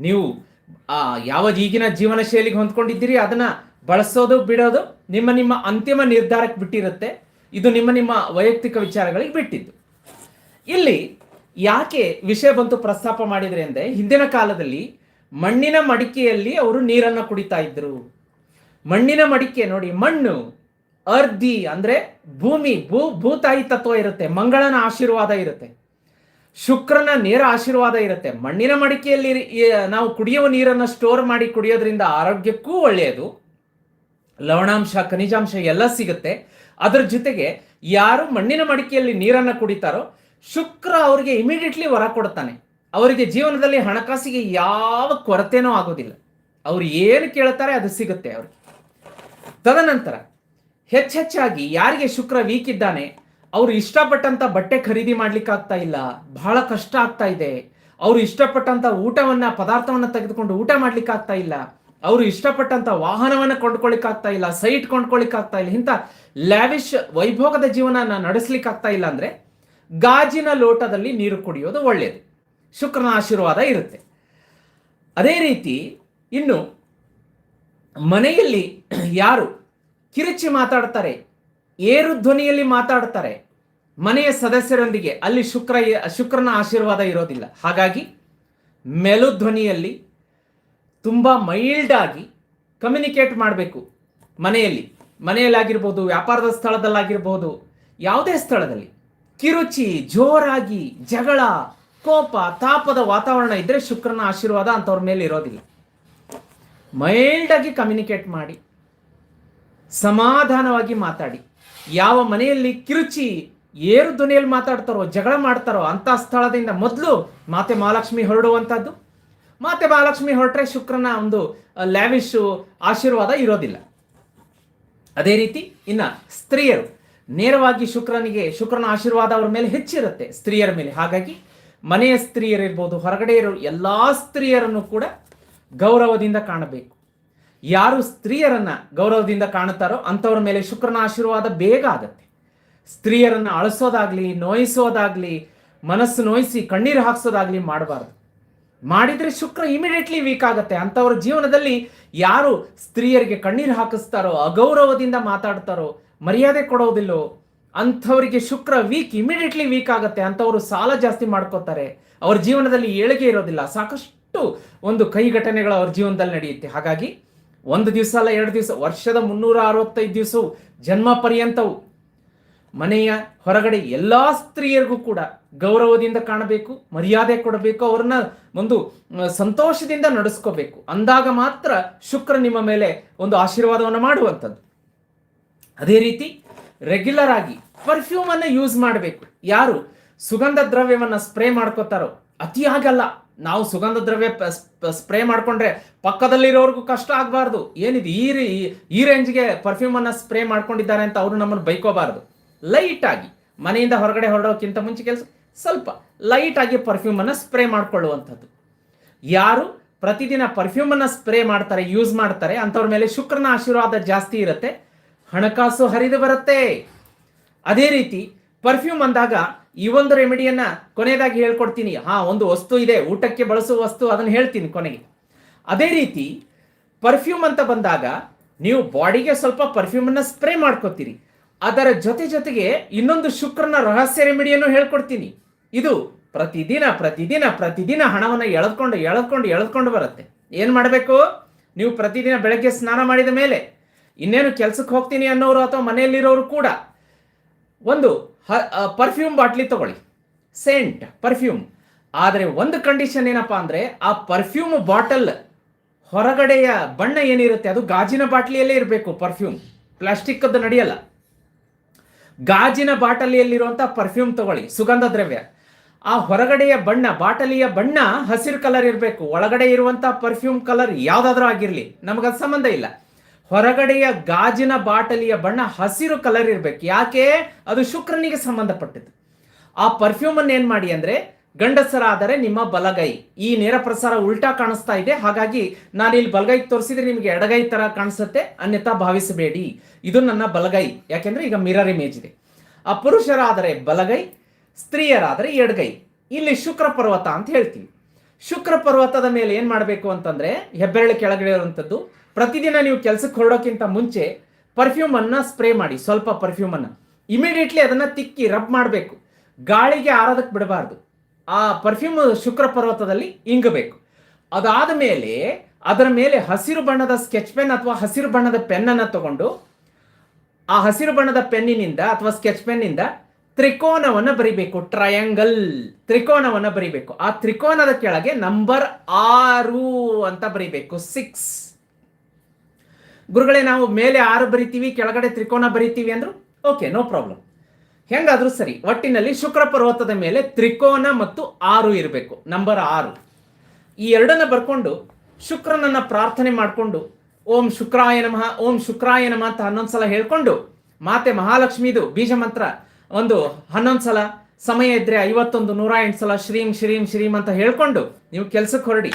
ನೀವು, ಆ, ಯಾವ ಈಗಿನ ಜೀವನ ಶೈಲಿಗೆ ಹೊಂದ್ಕೊಂಡಿದ್ದೀರಿ, ಅದನ್ನ ಬಳಸೋದು, ಬಿಡೋದು ನಿಮ್ಮ ನಿಮ್ಮ ಅಂತಿಮ ನಿರ್ಧಾರಕ್ಕೆ ಬಿಟ್ಟಿರುತ್ತೆ. ಇದು ನಿಮ್ಮ ನಿಮ್ಮ ವೈಯಕ್ತಿಕ ವಿಚಾರಗಳಿಗೆ ಬಿಟ್ಟಿದ್ದು. ಇಲ್ಲಿ ಯಾಕೆ ವಿಷಯ ಬಂತು ಪ್ರಸ್ತಾಪ ಮಾಡಿದರೆ ಅಂದರೆ ಹಿಂದಿನ ಕಾಲದಲ್ಲಿ ಮಣ್ಣಿನ ಮಡಿಕೆಯಲ್ಲಿ ಅವರು ನೀರನ್ನು ಕುಡಿತಾ ಇದ್ರು. ಮಣ್ಣಿನ ಮಡಿಕೆ ನೋಡಿ, ಮಣ್ಣು, ಅರ್ಧಿ ಅಂದರೆ ಭೂಮಿ, ಭೂ, ಭೂತಾಯಿ ತತ್ವ ಇರುತ್ತೆ, ಮಂಗಳನ ಆಶೀರ್ವಾದ ಇರುತ್ತೆ. ಶುಕ್ರನ ನೇರ ಆಶೀರ್ವಾದ ಇರುತ್ತೆ. ಮಣ್ಣಿನ ಮಡಿಕೆಯಲ್ಲಿ ನಾವು ಕುಡಿಯುವ ನೀರನ್ನು ಸ್ಟೋರ್ ಮಾಡಿ ಕುಡಿಯೋದ್ರಿಂದ ಆರೋಗ್ಯಕ್ಕೂ ಒಳ್ಳೆಯದು. ಲವಣಾಂಶ, ಖನಿಜಾಂಶ ಎಲ್ಲ ಸಿಗುತ್ತೆ. ಅದರ ಜೊತೆಗೆ ಯಾರು ಮಣ್ಣಿನ ಮಡಿಕೆಯಲ್ಲಿ ನೀರನ್ನ ಕುಡಿತಾರೋ, ಶುಕ್ರ ಅವರಿಗೆ ಇಮಿಡಿಯೇಟ್ಲಿ ವರ ಕೊಡ್ತಾನೆ. ಅವರಿಗೆ ಜೀವನದಲ್ಲಿ ಹಣಕಾಸಿಗೆ ಯಾವ ಕೊರತೆನೂ ಆಗೋದಿಲ್ಲ. ಅವ್ರು ಏನು ಕೇಳ್ತಾರೆ ಅದು ಸಿಗುತ್ತೆ ಅವ್ರಿಗೆ. ತದನಂತರ, ಹೆಚ್ಚೆಚ್ಚಾಗಿ ಯಾರಿಗೆ ಶುಕ್ರ ವೀಕ್ ಇದ್ದಾನೆ ಅವರು ಇಷ್ಟಪಟ್ಟಂತ ಬಟ್ಟೆ ಖರೀದಿ ಮಾಡ್ಲಿಕ್ಕೆ ಆಗ್ತಾ ಇಲ್ಲ. ಬಹಳ ಕಷ್ಟ ಆಗ್ತಾ ಇದೆ. ಅವ್ರು ಇಷ್ಟಪಟ್ಟಂತ ಊಟವನ್ನ, ಪದಾರ್ಥವನ್ನ ತೆಗೆದುಕೊಂಡು ಊಟ ಮಾಡ್ಲಿಕ್ಕೆ ಆಗ್ತಾ ಇಲ್ಲ. ಅವರು ಇಷ್ಟಪಟ್ಟಂತ ವಾಹನವನ್ನ ಕೊಂಡ್ಕೊಳ್ಳಿಕ್ ಆಗ್ತಾ ಇಲ್ಲ, ಸೈಟ್ ಕೊಂಡ್ಕೊಳ್ಳಿಕ್ ಆಗ್ತಾ ಇಲ್ಲ. ಇಂಥ ಲ್ಯಾವಿಶ್ ವೈಭೋಗದ ಜೀವನ ನಡೆಸ್ಲಿಕ್ಕೆ ಆಗ್ತಾ ಇಲ್ಲ ಅಂದ್ರೆ ಗಾಜಿನ ಲೋಟದಲ್ಲಿ ನೀರು ಕುಡಿಯೋದು ಒಳ್ಳೆಯದು ಶುಕ್ರನ ಆಶೀರ್ವಾದ ಇರುತ್ತೆ. ಅದೇ ರೀತಿ ಇನ್ನು ಮನೆಯಲ್ಲಿ ಯಾರು ಕಿರುಚಿ ಮಾತಾಡ್ತಾರೆ, ಏರು ಧ್ವನಿಯಲ್ಲಿ ಮಾತಾಡ್ತಾರೆ ಮನೆಯ ಸದಸ್ಯರೊಂದಿಗೆ ಅಲ್ಲಿ ಶುಕ್ರ ಶುಕ್ರನ ಆಶೀರ್ವಾದ ಇರೋದಿಲ್ಲ. ಹಾಗಾಗಿ ಮೆಲುಧ್ವನಿಯಲ್ಲಿ ತುಂಬ ಮೈಲ್ಡಾಗಿ ಕಮ್ಯುನಿಕೇಟ್ ಮಾಡಬೇಕು. ಮನೆಯಲ್ಲಿ, ಮನೆಯಲ್ಲಾಗಿರ್ಬೋದು, ವ್ಯಾಪಾರದ ಸ್ಥಳದಲ್ಲಾಗಿರ್ಬೋದು, ಯಾವುದೇ ಸ್ಥಳದಲ್ಲಿ. ಕಿರುಚಿ, ಜೋರಾಗಿ, ಜಗಳ, ಕೋಪ, ತಾಪದ ವಾತಾವರಣ ಇದ್ದರೆ ಶುಕ್ರನ ಆಶೀರ್ವಾದ ಅಂಥವ್ರ ಮೇಲೆ ಇರೋದಿಲ್ಲ. ಮೈಲ್ಡಾಗಿ ಕಮ್ಯುನಿಕೇಟ್ ಮಾಡಿ, ಸಮಾಧಾನವಾಗಿ ಮಾತಾಡಿ, ಯಾವ ಮನೆಯಲ್ಲಿ ಕಿರುಚಿ ಏರು ಧ್ವನಿಯಲ್ಲಿ ಮಾತಾಡ್ತಾರೋ, ಜಗಳ ಮಾಡ್ತಾರೋ ಅಂಥ ಸ್ಥಳದಿಂದ ಮೊದಲು ಮಾತೆ ಮಹಾಲಕ್ಷ್ಮಿ ಹೊರಡುವಂಥದ್ದು. ಮಾತೆ ಮಹಾಲಕ್ಷ್ಮಿ ಹೊರಟ್ರೆ ಶುಕ್ರನ ಒಂದು ಲ್ಯಾವಿಶು ಆಶೀರ್ವಾದ ಇರೋದಿಲ್ಲ. ಅದೇ ರೀತಿ ಇನ್ನ ಸ್ತ್ರೀಯರು, ನೇರವಾಗಿ ಶುಕ್ರನಿಗೆ, ಶುಕ್ರನ ಆಶೀರ್ವಾದ ಅವ್ರ ಮೇಲೆ ಹೆಚ್ಚಿರುತ್ತೆ ಸ್ತ್ರೀಯರ ಮೇಲೆ. ಹಾಗಾಗಿ ಮನೆಯ ಸ್ತ್ರೀಯರಿರ್ಬೋದು, ಹೊರಗಡೆ ಇರೋ ಎಲ್ಲ ಸ್ತ್ರೀಯರನ್ನು ಕೂಡ ಗೌರವದಿಂದ ಕಾಣಬೇಕು. ಯಾರು ಸ್ತ್ರೀಯರನ್ನ ಗೌರವದಿಂದ ಕಾಣುತ್ತಾರೋ ಅಂಥವ್ರ ಮೇಲೆ ಶುಕ್ರನ ಆಶೀರ್ವಾದ ಬೇಗ ಆಗತ್ತೆ. ಸ್ತ್ರೀಯರನ್ನ ಅಳಿಸೋದಾಗ್ಲಿ, ನೋಯಿಸೋದಾಗ್ಲಿ, ಮನಸ್ಸು ನೋಯಿಸಿ ಕಣ್ಣೀರು ಹಾಕ್ಸೋದಾಗ್ಲಿ ಮಾಡಬಾರ್ದು. ಮಾಡಿದ್ರೆ ಶುಕ್ರ ಇಮಿಡಿಯೇಟ್ಲಿ ವೀಕ್ ಆಗುತ್ತೆ. ಅಂಥವ್ರ ಜೀವನದಲ್ಲಿ ಯಾರು ಸ್ತ್ರೀಯರಿಗೆ ಕಣ್ಣೀರು ಹಾಕಿಸ್ತಾರೋ, ಅಗೌರವದಿಂದ ಮಾತಾಡ್ತಾರೋ, ಮರ್ಯಾದೆ ಕೊಡೋದಿಲ್ಲೋ, ಅಂಥವರಿಗೆ ಶುಕ್ರ ವೀಕ್ ಇಮಿಡಿಯೇಟ್ಲಿ ವೀಕ್ ಆಗುತ್ತೆ. ಅಂಥವ್ರು ಸಾಲ ಜಾಸ್ತಿ ಮಾಡ್ಕೋತಾರೆ. ಅವ್ರ ಜೀವನದಲ್ಲಿ ಏಳಿಗೆ ಇರೋದಿಲ್ಲ. ಸಾಕಷ್ಟು ಒಂದು ಕೈ ಘಟನೆಗಳು ಅವ್ರ ಜೀವನದಲ್ಲಿ ನಡೆಯುತ್ತೆ. ಹಾಗಾಗಿ, ಒಂದು ದಿವಸ ಅಲ್ಲ, ಎರಡು ದಿವಸ, ವರ್ಷದ ಮುನ್ನೂರ ಅರವತ್ತೈದು ದಿವಸವು ಜನ್ಮ ಪರ್ಯಂತವು ಮನೆಯ ಹೊರಗಡೆ ಎಲ್ಲಾ ಸ್ತ್ರೀಯರಿಗೂ ಕೂಡ ಗೌರವದಿಂದ ಕಾಣಬೇಕು, ಮರ್ಯಾದೆ ಕೊಡಬೇಕು, ಅವ್ರನ್ನ ಒಂದು ಸಂತೋಷದಿಂದ ನಡೆಸ್ಕೋಬೇಕು. ಅಂದಾಗ ಮಾತ್ರ ಶುಕ್ರ ನಿಮ್ಮ ಮೇಲೆ ಒಂದು ಆಶೀರ್ವಾದವನ್ನು ಮಾಡುವಂಥದ್ದು. ಅದೇ ರೀತಿ ರೆಗ್ಯುಲರ್ ಆಗಿ ಪರ್ಫ್ಯೂಮ್ ಅನ್ನ ಯೂಸ್ ಮಾಡಬೇಕು. ಯಾರು ಸುಗಂಧ ದ್ರವ್ಯವನ್ನ ಸ್ಪ್ರೇ ಮಾಡ್ಕೋತಾರೋ ಅತಿಯಾಗಲ್ಲ ನಾವು ಸುಗಂಧ ದ್ರವ್ಯ ಸ್ಪ್ರೇ ಮಾಡ್ಕೊಂಡ್ರೆ ಪಕ್ಕದಲ್ಲಿರೋರ್ಗೂ ಕಷ್ಟ ಆಗಬಾರ್ದು. ಏನಿದೆ, ಈ ರೀ, ಈ ರೇಂಜ್ಗೆ ಪರ್ಫ್ಯೂಮನ್ನು ಸ್ಪ್ರೇ ಮಾಡ್ಕೊಂಡಿದ್ದಾರೆ ಅಂತ ಅವರು ನಮ್ಮನ್ನು ಬೈಕೋಬಾರ್ದು. ಲೈಟ್ ಆಗಿ ಮನೆಯಿಂದ ಹೊರಗಡೆ ಹೊರಡೋಕ್ಕಿಂತ ಮುಂಚೆ ಕೆಲಸ, ಸ್ವಲ್ಪ ಲೈಟ್ ಆಗಿ ಪರ್ಫ್ಯೂಮ್ ಅನ್ನ ಸ್ಪ್ರೇ ಮಾಡಿಕೊಳ್ಳುವಂಥದ್ದು. ಯಾರು ಪ್ರತಿದಿನ ಪರ್ಫ್ಯೂಮ್ ಅನ್ನ ಸ್ಪ್ರೇ ಮಾಡ್ತಾರೆ ಯೂಸ್ ಮಾಡ್ತಾರೆ, ಅಂಥವ್ರ ಮೇಲೆ ಶುಕ್ರನ ಆಶೀರ್ವಾದ ಜಾಸ್ತಿ ಇರುತ್ತೆ, ಹಣಕಾಸು ಹರಿದು ಬರುತ್ತೆ. ಅದೇ ರೀತಿ ಪರ್ಫ್ಯೂಮ್ ಅಂದಾಗ ಈ ಒಂದು ರೆಮಿಡಿಯನ್ನ ಕೊನೆಯದಾಗಿ ಹೇಳ್ಕೊಡ್ತೀನಿ. ಹಾ, ಒಂದು ವಸ್ತು ಇದೆ, ಊಟಕ್ಕೆ ಬಳಸುವ ವಸ್ತು, ಅದನ್ನು ಹೇಳ್ತೀನಿ ಕೊನೆಗೆ. ಅದೇ ರೀತಿ ಪರ್ಫ್ಯೂಮ್ ಅಂತ ಬಂದಾಗ ನೀವು ಬಾಡಿಗೆ ಸ್ವಲ್ಪ ಪರ್ಫ್ಯೂಮ್ ಅನ್ನ ಸ್ಪ್ರೇ ಮಾಡ್ಕೋತೀರಿ. ಅದರ ಜೊತೆ ಜೊತೆಗೆ ಇನ್ನೊಂದು ಶುಕ್ರನ ರಹಸ್ಯ ರೆಮಿಡಿಯನ್ನು ಹೇಳ್ಕೊಡ್ತೀನಿ. ಇದು ಪ್ರತಿದಿನ ಪ್ರತಿದಿನ ಪ್ರತಿದಿನ ಹಣವನ್ನು ಎಳೆದ್ಕೊಂಡು ಎಳೆದ್ಕೊಂಡು ಎಳೆದ್ಕೊಂಡು ಬರುತ್ತೆ. ಏನು ಮಾಡಬೇಕು? ನೀವು ಪ್ರತಿದಿನ ಬೆಳಗ್ಗೆ ಸ್ನಾನ ಮಾಡಿದ ಮೇಲೆ ಇನ್ನೇನು ಕೆಲಸಕ್ಕೆ ಹೋಗ್ತೀನಿ ಅನ್ನೋರು ಅಥವಾ ಮನೆಯಲ್ಲಿರೋರು ಕೂಡ ಒಂದು ಪರ್ಫ್ಯೂಮ್ ಬಾಟ್ಲಿ ತಗೊಳ್ಳಿ. ಸೆಂಟ್ ಪರ್ಫ್ಯೂಮ್ ಆದರೆ ಒಂದು ಕಂಡೀಷನ್ ಏನಪ್ಪಾ ಅಂದರೆ ಆ ಪರ್ಫ್ಯೂಮ್ ಬಾಟಲ್ ಹೊರಗಡೆಯ ಬಣ್ಣ ಏನಿರುತ್ತೆ ಅದು ಗಾಜಿನ ಬಾಟ್ಲಿಯಲ್ಲೇ ಇರಬೇಕು ಪರ್ಫ್ಯೂಮ್ ಪ್ಲಾಸ್ಟಿಕ್ ಅದು ನಡೆಯಲ್ಲ. ಗಾಜಿನ ಬಾಟಲಿಯಲ್ಲಿರುವಂಥ ಪರ್ಫ್ಯೂಮ್ ತಗೊಳ್ಳಿ, ಸುಗಂಧ ದ್ರವ್ಯ. ಆ ಹೊರಗಡೆಯ ಬಣ್ಣ, ಬಾಟಲಿಯ ಬಣ್ಣ ಹಸಿರು ಕಲರ್ ಇರಬೇಕು. ಒಳಗಡೆ ಇರುವಂಥ ಪರ್ಫ್ಯೂಮ್ ಕಲರ್ ಯಾವುದಾದ್ರೂ ಆಗಿರಲಿ ನಮಗದು ಸಂಬಂಧ ಇಲ್ಲ. ಹೊರಗಡೆಯ ಗಾಜಿನ ಬಾಟಲಿಯ ಬಣ್ಣ ಹಸಿರು ಕಲರ್ ಇರಬೇಕು. ಯಾಕೆ? ಅದು ಶುಕ್ರನಿಗೆ ಸಂಬಂಧಪಟ್ಟಿದ್ದು. ಆ ಪರ್ಫ್ಯೂಮನ್ನು ಏನ್ ಮಾಡಿ ಅಂದ್ರೆ ಗಂಡಸರಾದರೆ ನಿಮ್ಮ ಬಲಗೈ. ಈ ನೇರ ಪ್ರಸಾರ ಉಲ್ಟಾ ಕಾಣಿಸ್ತಾ ಇದೆ. ಹಾಗಾಗಿ ನಾನು ಇಲ್ಲಿ ಬಲಗೈ ತೋರಿಸಿದ್ರೆ ನಿಮಗೆ ಎಡಗೈ ತರ ಕಾಣಿಸುತ್ತೆ. ಅನ್ಯಥಾ ಭಾವಿಸಬೇಡಿ. ಇದು ನನ್ನ ಬಲಗೈ. ಯಾಕೆಂದ್ರೆ ಈಗ ಮಿರರ್ ಇಮೇಜ್ ಇದೆ. ಆ ಪುರುಷರಾದರೆ ಬಲಗೈ, ಸ್ತ್ರೀಯರಾದರೆ ಎಡಗೈ. ಇಲ್ಲಿ ಶುಕ್ರ ಪರ್ವತ ಅಂತ ಹೇಳ್ತೀವಿ. ಶುಕ್ರ ಪರ್ವತದ ಮೇಲೆ ಏನು ಮಾಡಬೇಕು ಅಂತಂದ್ರೆ ಹೆಬ್ಬೆರಳು ಕೆಳಗಡೆ ಇರುವಂಥದ್ದು ಪ್ರತಿದಿನ ನೀವು ಕೆಲಸಕ್ಕೆ ಹೊರಡೋಕ್ಕಿಂತ ಮುಂಚೆ ಪರ್ಫ್ಯೂಮ್ ಅನ್ನ ಸ್ಪ್ರೇ ಮಾಡಿ. ಸ್ವಲ್ಪ ಪರ್ಫ್ಯೂಮ್ ಅನ್ನ. ಇಮಿಡಿಯೇಟ್ಲಿ ಅದನ್ನ ತಿಕ್ಕಿ ರಬ್ ಮಾಡಬೇಕು. ಗಾಳಿಗೆ ಆರೋದಕ್ಕೆ ಬಿಡಬಾರ್ದು. ಆ ಪರ್ಫ್ಯೂಮ್ ಶುಕ್ರ ಪರ್ವತದಲ್ಲಿ ಇಂಗಬೇಕು. ಅದಾದ ಮೇಲೆ ಅದರ ಮೇಲೆ ಹಸಿರು ಬಣ್ಣದ ಸ್ಕೆಚ್ ಪೆನ್ ಅಥವಾ ಹಸಿರು ಬಣ್ಣದ ಪೆನ್ನನ್ನು ತಗೊಂಡು ಆ ಹಸಿರು ಬಣ್ಣದ ಪೆನ್ನಿನಿಂದ ಅಥವಾ ಸ್ಕೆಚ್ ಪೆನ್ನಿಂದ ತ್ರಿಕೋನವನ್ನು ಬರಿಬೇಕು. ಟ್ರಯಾಂಗಲ್ ತ್ರಿಕೋನವನ್ನು ಬರಿಬೇಕು. ಆ ತ್ರಿಕೋನದ ಕೆಳಗೆ ನಂಬರ್ ಆರು ಅಂತ ಬರಿಬೇಕು. ಸಿಕ್ಸ್ ಗುರುಗಳೇ, ನಾವು ಮೇಲೆ ಆರು ಬರಿತೀವಿ, ಕೆಳಗಡೆ ತ್ರಿಕೋನ ಬರಿತೀವಿ ಅಂದ್ರು ಓಕೆ ನೋ ಪ್ರಾಬ್ಲಮ್ ಹೆಂಗಾದ್ರೂ ಸರಿ, ಒಟ್ಟಿನಲ್ಲಿ ಶುಕ್ರ ಪರ್ವತದ ಮೇಲೆ ತ್ರಿಕೋನ ಮತ್ತು ಆರು ಇರಬೇಕು. ನಂಬರ್ ಆರು. ಈ ಎರಡನ್ನ ಬರ್ಕೊಂಡು ಶುಕ್ರನನ್ನ ಪ್ರಾರ್ಥನೆ ಮಾಡಿಕೊಂಡು, ಓಂ ಶುಕ್ರಾಯ ನಮಃ, ಓಂ ಶುಕ್ರಾಯ ನಮಃ ಅಂತ ಹನ್ನೊಂದು ಸಲ ಹೇಳ್ಕೊಂಡು, ಮಾತೆ ಮಹಾಲಕ್ಷ್ಮಿದು ಬೀಜ ಮಂತ್ರ ಒಂದು ಹನ್ನೊಂದು ಸಲ ಸಮಯ ಇದ್ರೆ ಐವತ್ತೊಂದು, ನೂರ ಎಂಟು ಸಲ ಶ್ರೀಂ ಶ್ರೀಂ ಶ್ರೀಂ ಅಂತ ಹೇಳ್ಕೊಂಡು ನೀವು ಕೆಲಸಕ್ಕೆ ಹೊರಡಿ.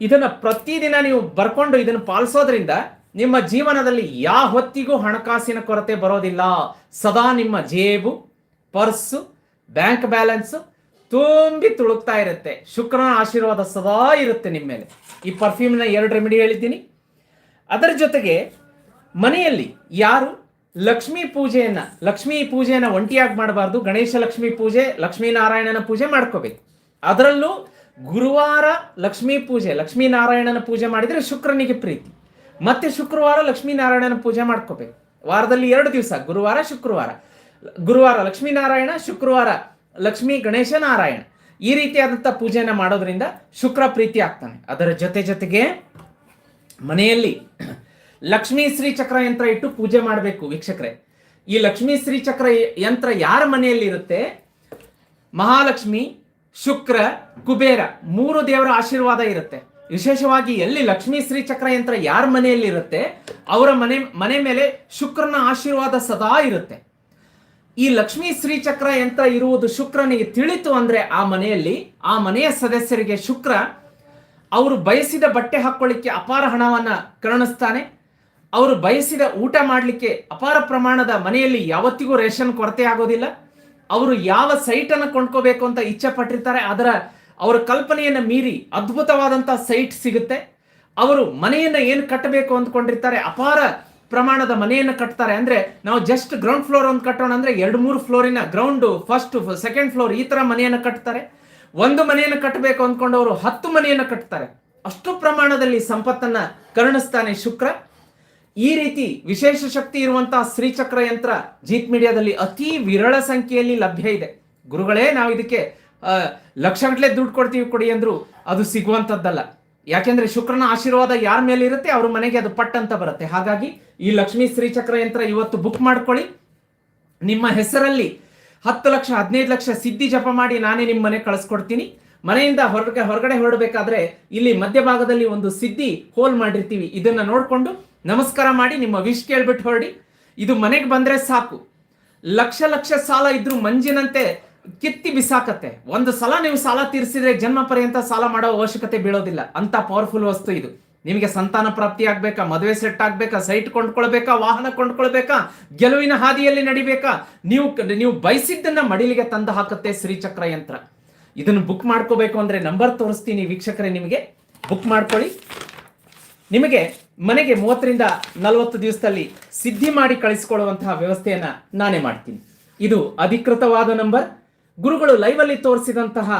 ಇದನ್ನ ಪ್ರತಿದಿನ ನೀವು ಬರ್ಕೊಂಡು ಇದನ್ನು ಪಾಲಿಸೋದ್ರಿಂದ ನಿಮ್ಮ ಜೀವನದಲ್ಲಿ ಯಾವ ಹೊತ್ತಿಗೂ ಹಣಕಾಸಿನ ಕೊರತೆ ಬರೋದಿಲ್ಲ. ಸದಾ ನಿಮ್ಮ ಜೇಬು, ಪರ್ಸು, ಬ್ಯಾಂಕ್ ಬ್ಯಾಲೆನ್ಸ್ ತುಂಬಿ ತುಳುಕ್ತಾ ಇರುತ್ತೆ. ಶುಕ್ರನ ಆಶೀರ್ವಾದ ಸದಾ ಇರುತ್ತೆ ನಿಮ್ಮ ಮೇಲೆ. ಈ ಪರ್ಫ್ಯೂಮ್ನ ಎರಡು ರೆಮಿಡಿ ಹೇಳಿದ್ದೀನಿ. ಅದರ ಜೊತೆಗೆ ಮನೆಯಲ್ಲಿ ಯಾರು ಲಕ್ಷ್ಮೀ ಪೂಜೆಯನ್ನ ಲಕ್ಷ್ಮೀ ಪೂಜೆಯನ್ನ ಒಂಟಿಯಾಗಿ ಮಾಡಬಾರ್ದು. ಗಣೇಶ ಲಕ್ಷ್ಮೀ ಪೂಜೆ ಲಕ್ಷ್ಮೀನಾರಾಯಣನ ಪೂಜೆ ಮಾಡ್ಕೋಬೇಕು. ಅದರಲ್ಲೂ ಗುರುವಾರ ಲಕ್ಷ್ಮೀ ಪೂಜೆ ಲಕ್ಷ್ಮೀನಾರಾಯಣನ ಪೂಜೆ ಮಾಡಿದರೆ ಶುಕ್ರನಿಗೆ ಪ್ರೀತಿ. ಮತ್ತೆ ಶುಕ್ರವಾರ ಲಕ್ಷ್ಮೀನಾರಾಯಣನ ಪೂಜೆ ಮಾಡ್ಕೋಬೇಕು. ವಾರದಲ್ಲಿ ಎರಡು ದಿವಸ, ಗುರುವಾರ, ಶುಕ್ರವಾರ. ಗುರುವಾರ ಲಕ್ಷ್ಮೀನಾರಾಯಣ, ಶುಕ್ರವಾರ ಲಕ್ಷ್ಮೀ ಗಣೇಶ, ನಾರಾಯಣ. ಈ ರೀತಿಯಾದಂಥ ಪೂಜೆನ ಮಾಡೋದ್ರಿಂದ ಶುಕ್ರ ಪ್ರೀತಿ ಆಗ್ತಾನೆ. ಅದರ ಜೊತೆ ಜೊತೆಗೆ ಮನೆಯಲ್ಲಿ ಲಕ್ಷ್ಮೀ ಶ್ರೀ ಚಕ್ರ ಯಂತ್ರ ಇಟ್ಟು ಪೂಜೆ ಮಾಡಬೇಕು ವೀಕ್ಷಕರೇ. ಈ ಲಕ್ಷ್ಮೀ ಶ್ರೀ ಚಕ್ರ ಯಂತ್ರ ಯಾರ ಮನೆಯಲ್ಲಿ ಇರುತ್ತೆ? ಮಹಾಲಕ್ಷ್ಮಿ, ಶುಕ್ರ, ಕುಬೇರ ಮೂರು ದೇವರ ಆಶೀರ್ವಾದ ಇರುತ್ತೆ. ವಿಶೇಷವಾಗಿ ಎಲ್ಲಿ ಲಕ್ಷ್ಮೀ ಶ್ರೀ ಚಕ್ರ ಯಂತ್ರ ಯಾರ ಮನೆಯಲ್ಲಿ ಇರುತ್ತೆ, ಅವರ ಮನೆ ಮನೆ ಮೇಲೆ ಶುಕ್ರನ ಆಶೀರ್ವಾದ ಸದಾ ಇರುತ್ತೆ. ಈ ಲಕ್ಷ್ಮೀ ಶ್ರೀ ಚಕ್ರ ಯಂತ್ರ ಇರುವುದು ಶುಕ್ರನಿಗೆ ತಿಳಿತು ಅಂದ್ರೆ ಆ ಮನೆಯಲ್ಲಿ, ಆ ಮನೆಯ ಸದಸ್ಯರಿಗೆ ಶುಕ್ರ ಅವರು ಬಯಸಿದ ಬಟ್ಟೆ ಹಾಕೊಳ್ಳಿಕ್ಕೆ ಅಪಾರ ಹಣವನ್ನ ಕರುಣಿಸ್ತಾನೆ. ಅವರು ಬಯಸಿದ ಊಟ ಮಾಡಲಿಕ್ಕೆ ಅಪಾರ ಪ್ರಮಾಣದ ಮನೆಯಲ್ಲಿ ಯಾವತ್ತಿಗೂ ರೇಷನ್ ಕೊರತೆ ಆಗೋದಿಲ್ಲ. ಅವರು ಯಾವ ಸೈಟ್ ಅನ್ನು ಕೊಂಡ್ಕೋಬೇಕು ಅಂತ ಇಚ್ಛೆ ಪಟ್ಟಿರ್ತಾರೆ, ಅದರ ಅವರ ಕಲ್ಪನೆಯನ್ನು ಮೀರಿ ಅದ್ಭುತವಾದಂಥ ಸೈಟ್ ಸಿಗುತ್ತೆ. ಅವರು ಮನೆಯನ್ನ ಏನು ಕಟ್ಟಬೇಕು ಅಂದ್ಕೊಂಡಿರ್ತಾರೆ, ಅಪಾರ ಪ್ರಮಾಣದ ಮನೆಯನ್ನು ಕಟ್ತಾರೆ. ಅಂದ್ರೆ ನಾವು ಜಸ್ಟ್ ಗ್ರೌಂಡ್ ಫ್ಲೋರ್ ಒಂದು ಕಟ್ಟೋಣ ಅಂದ್ರೆ ಎರಡು ಮೂರು ಫ್ಲೋರಿನ ಗ್ರೌಂಡ್ ಫಸ್ಟ್ ಸೆಕೆಂಡ್ ಫ್ಲೋರ್ ಈ ತರ ಮನೆಯನ್ನು ಕಟ್ತಾರೆ. ಒಂದು ಮನೆಯನ್ನು ಕಟ್ಟಬೇಕು ಅಂದ್ಕೊಂಡು ಅವರು ಹತ್ತು ಮನೆಯನ್ನು ಕಟ್ತಾರೆ. ಅಷ್ಟು ಪ್ರಮಾಣದಲ್ಲಿ ಸಂಪತ್ತನ್ನ ಕರುಣಿಸ್ತಾನೆ ಶುಕ್ರ. ಈ ರೀತಿ ವಿಶೇಷ ಶಕ್ತಿ ಇರುವಂತಹ ಶ್ರೀಚಕ್ರ ಯಂತ್ರ ಜೀತ್ ಮೀಡಿಯಾದಲ್ಲಿ ಅತಿ ವಿರಳ ಸಂಖ್ಯೆಯಲ್ಲಿ ಲಭ್ಯ ಇದೆ. ಗುರುಗಳೇ ನಾವು ಇದಕ್ಕೆ ಲಕ್ಷಗಟ್ಟಲೆ ದುಡ್ಡು ಕೊಡ್ತೀವಿ ಕೊಡಿ ಅಂದ್ರು ಅದು ಸಿಗುವಂತದ್ದಲ್ಲ. ಯಾಕೆಂದ್ರೆ ಶುಕ್ರನ ಆಶೀರ್ವಾದ ಯಾರ ಮೇಲೆ ಇರುತ್ತೆ? ಅವ್ರ ಮನೆಗೆ ಅದು ಪಟ್ ಅಂತ ಬರುತ್ತೆ. ಹಾಗಾಗಿ ಈ ಲಕ್ಷ್ಮೀ ಶ್ರೀಚಕ್ರ ಯಂತ್ರ ಇವತ್ತು ಬುಕ್ ಮಾಡ್ಕೊಳ್ಳಿ. ನಿಮ್ಮ ಹೆಸರಲ್ಲಿ ಹತ್ತು ಲಕ್ಷ, ಹದಿನೈದು ಲಕ್ಷ ಸಿದ್ಧಿ ಜಪ ಮಾಡಿ ನಾನೇ ನಿಮ್ಮ ಮನೆ ಕಳಿಸ್ಕೊಡ್ತೀನಿ. ಮನೆಯಿಂದ ಹೊರಗೆ, ಹೊರಗಡೆ ಹೊರಡಬೇಕಾದ್ರೆ ಇಲ್ಲಿ ಮಧ್ಯಭಾಗದಲ್ಲಿ ಒಂದು ಸಿದ್ಧಿ ಹೋಲ್ ಮಾಡಿರ್ತೀವಿ. ಇದನ್ನ ನೋಡಿಕೊಂಡು ನಮಸ್ಕಾರ ಮಾಡಿ ನಿಮ್ಮ ವಿಶ್ ಕೇಳ್ಬಿಟ್ಟು ಹೊರಡಿ. ಇದು ಮನೆಗೆ ಬಂದ್ರೆ ಸಾಕು. ಲಕ್ಷ ಲಕ್ಷ ಸಾಲ ಇದ್ರೂ ಮಂಜಿನಂತೆ ಕಿತ್ತಿ ಬಿಸಾಕತ್ತೆ. ಒಂದು ಸಲ ನೀವು ಸಾಲ ತೀರಿಸಿದ್ರೆ ಜನ್ಮ ಪರ್ಯಂತ ಸಾಲ ಮಾಡೋ ಅವಶ್ಯಕತೆ ಬೀಳೋದಿಲ್ಲ. ಅಂತ ಪವರ್ಫುಲ್ ವಸ್ತು ಇದು. ನಿಮಗೆ ಸಂತಾನ ಪ್ರಾಪ್ತಿ ಆಗ್ಬೇಕಾ? ಮದುವೆ ಸೆಟ್ ಆಗ್ಬೇಕಾ? ಸೈಟ್ ಕೊಂಡ್ಕೊಳ್ಬೇಕಾ? ವಾಹನ ಕೊಂಡ್ಕೊಳ್ಬೇಕಾ? ಗೆಲುವಿನ ಹಾದಿಯಲ್ಲಿ ನಡಿಬೇಕಾ? ನೀವು ನೀವು ಬಯಸಿದ್ದನ್ನ ಮಡಿಲಿಗೆ ತಂದು ಹಾಕುತ್ತೆ ಶ್ರೀಚಕ್ರ ಯಂತ್ರ. ಇದನ್ನು ಬುಕ್ ಮಾಡ್ಕೋಬೇಕು ಅಂದ್ರೆ ನಂಬರ್ ತೋರಿಸ್ತೀನಿ ವೀಕ್ಷಕರೇ ನಿಮಗೆ. ಬುಕ್ ಮಾಡ್ಕೊಳ್ಳಿ. ನಿಮಗೆ ಮನೆಗೆ ಮೂವತ್ತರಿಂದ ನಲವತ್ತು ದಿವಸದಲ್ಲಿ ಸಿದ್ಧಿ ಮಾಡಿ ಕಳಿಸ್ಕೊಳ್ಳುವಂತಹ ವ್ಯವಸ್ಥೆಯನ್ನ ನಾನೇ ಮಾಡ್ತೀನಿ. ಇದು ಅಧಿಕೃತವಾದ ನಂಬರ್ ಗುರುಗಳು ಲೈವ್ ಅಲ್ಲಿ ತೋರಿಸಿದಂತಹ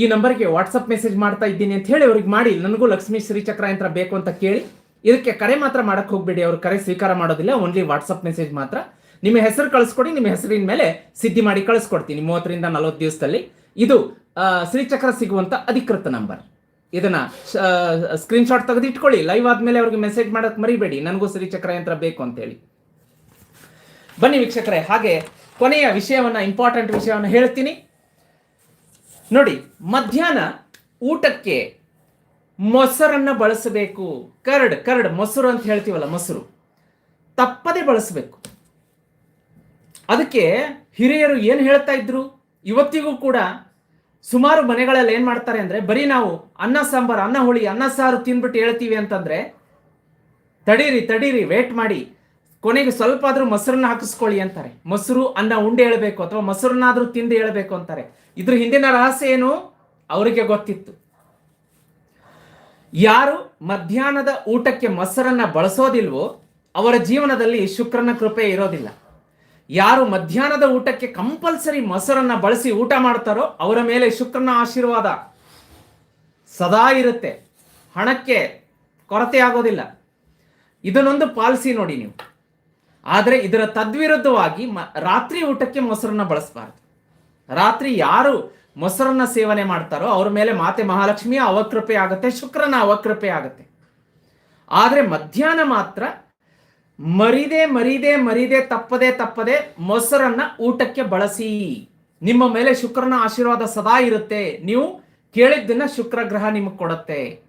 ಈ ನಂಬರ್ಗೆ ವಾಟ್ಸಪ್ ಮೆಸೇಜ್ ಮಾಡ್ತಾ ಇದ್ದೀನಿ ಅಂತ ಹೇಳಿ ಅವ್ರಿಗೆ ಮಾಡಿ. ನನಗೂ ಲಕ್ಷ್ಮೀ ಶ್ರೀಚಕ್ರ ಯಂತ್ರ ಬೇಕು ಅಂತ ಕೇಳಿ. ಇದಕ್ಕೆ ಕರೆ ಮಾತ್ರ ಮಾಡಕ್ಕೆ ಹೋಗ್ಬೇಡಿ. ಅವ್ರು ಕರೆ ಸ್ವೀಕಾರ ಮಾಡೋದಿಲ್ಲ. ಓನ್ಲಿ ವಾಟ್ಸಪ್ ಮೆಸೇಜ್ ಮಾತ್ರ. ನಿಮ್ಮ ಹೆಸರು ಕಳಿಸ್ಕೊಡಿ. ನಿಮ್ಮ ಹೆಸರಿನ ಮೇಲೆ ಸಿದ್ಧಿ ಮಾಡಿ ಕಳಿಸ್ಕೊಡ್ತೀನಿ. ಮೂವತ್ತರಿಂದ ನಲವತ್ತು ದಿವಸದಲ್ಲಿ. ಇದು ಶ್ರೀಚಕ್ರ ಸಿಗುವಂತ ಅಧಿಕೃತ ನಂಬರ್ ಇದನ್ನ ಸ್ಕ್ರೀನ್ಶಾಟ್ ತೆಗೆದು ಇಟ್ಕೊಳ್ಳಿ. ಲೈವ್ ಆದ್ಮೇಲೆ ಅವ್ರಿಗೆ ಮೆಸೇಜ್ ಮಾಡಕ್ ಮರಿಬೇಡಿ. ನನಗೂ ಶ್ರೀಚಕ್ರ ಯಂತ್ರ ಬೇಕು ಅಂತೇಳಿ ಬನ್ನಿ ವೀಕ್ಷಕರೇ, ಹಾಗೆ ಕೊನೆಯ ವಿಷಯವನ್ನು ಇಂಪಾರ್ಟೆಂಟ್ ವಿಷಯವನ್ನು ಹೇಳ್ತೀನಿ. ನೋಡಿ, ಮಧ್ಯಾಹ್ನ ಊಟಕ್ಕೆ ಮೊಸರನ್ನು ಬಳಸಬೇಕು. ಕರ್ಡ್ ಕರ್ಡ್, ಮೊಸರು ಅಂತ ಹೇಳ್ತೀವಲ್ಲ, ಮೊಸರು. ತಪ್ಪದೆ ಬಳಸಬೇಕು. ಅದಕ್ಕೆ ಹಿರಿಯರು ಏನು ಹೇಳ್ತಾ ಇದ್ರು? ಇವತ್ತಿಗೂ ಕೂಡ ಸುಮಾರು ಮನೆಗಳಲ್ಲಿ ಏನು ಮಾಡ್ತಾರೆ ಅಂದರೆ, ಬರೀ ನಾವು ಅನ್ನ, ಸಾಂಬಾರು, ಅನ್ನ, ಹುಳಿ, ಅನ್ನ, ಸಾರು ತಿಂದ್ಬಿಟ್ಟು ಹೇಳ್ತೀವಿ ಅಂತಂದರೆ, ತಡೀರಿ ತಡೀರಿ ವೇಟ್ ಮಾಡಿ. ಕೊನೆಗೆ ಸ್ವಲ್ಪ ಆದರೂ ಮೊಸರನ್ನ ಹಾಕಿಸ್ಕೊಳ್ಳಿ ಅಂತಾರೆ. ಮೊಸರು ಅನ್ನ ಉಂಡೆ ಹೇಳಬೇಕು ಅಥವಾ ಮೊಸರನ್ನಾದರೂ ತಿಂದು ಹೇಳಬೇಕು ಅಂತಾರೆ. ಇದ್ರ ಹಿಂದಿನ ರಹಸ್ಯ ಏನು? ಅವರಿಗೆ ಗೊತ್ತಿತ್ತು. ಯಾರು ಮಧ್ಯಾಹ್ನದ ಊಟಕ್ಕೆ ಮೊಸರನ್ನ ಬಳಸೋದಿಲ್ವೋ ಅವರ ಜೀವನದಲ್ಲಿ ಶುಕ್ರನ ಕೃಪೆ ಇರೋದಿಲ್ಲ. ಯಾರು ಮಧ್ಯಾಹ್ನದ ಊಟಕ್ಕೆ ಕಂಪಲ್ಸರಿ ಮೊಸರನ್ನ ಬಳಸಿ ಊಟ ಮಾಡ್ತಾರೋ ಅವರ ಮೇಲೆ ಶುಕ್ರನ ಆಶೀರ್ವಾದ ಸದಾ ಇರುತ್ತೆ. ಹಣಕ್ಕೆ ಕೊರತೆ ಆಗೋದಿಲ್ಲ. ಇದನ್ನೊಂದು ಪಾಲಿಸಿ ನೋಡಿ ನೀವು. ಆದರೆ ಇದರ ತದ್ವಿರುದ್ಧವಾಗಿ ಮ- ರಾತ್ರಿ ಊಟಕ್ಕೆ ಮೊಸರನ್ನ ಬಳಸಬಾರ್ದು. ರಾತ್ರಿ ಯಾರು ಮೊಸರನ್ನ ಸೇವನೆ ಮಾಡ್ತಾರೋ ಅವ್ರ ಮೇಲೆ ಮಾತೆ ಮಹಾಲಕ್ಷ್ಮಿಯ ಅವಕೃಪೆ ಆಗುತ್ತೆ, ಶುಕ್ರನ ಅವಕೃಪೆ ಆಗುತ್ತೆ. ಆದರೆ ಮಧ್ಯಾಹ್ನ ಮಾತ್ರ ಮರಿದೆ ಮರಿದೆ ಮರಿದೆ, ತಪ್ಪದೆ ತಪ್ಪದೆ ಮೊಸರನ್ನ ಊಟಕ್ಕೆ ಬಳಸಿ. ನಿಮ್ಮ ಮೇಲೆ ಶುಕ್ರನ ಆಶೀರ್ವಾದ ಸದಾ ಇರುತ್ತೆ. ನೀವು ಕೇಳಿದ್ದನ್ನ ಶುಕ್ರ ಗ್ರಹ ನಿಮಗೆ ಕೊಡುತ್ತೆ.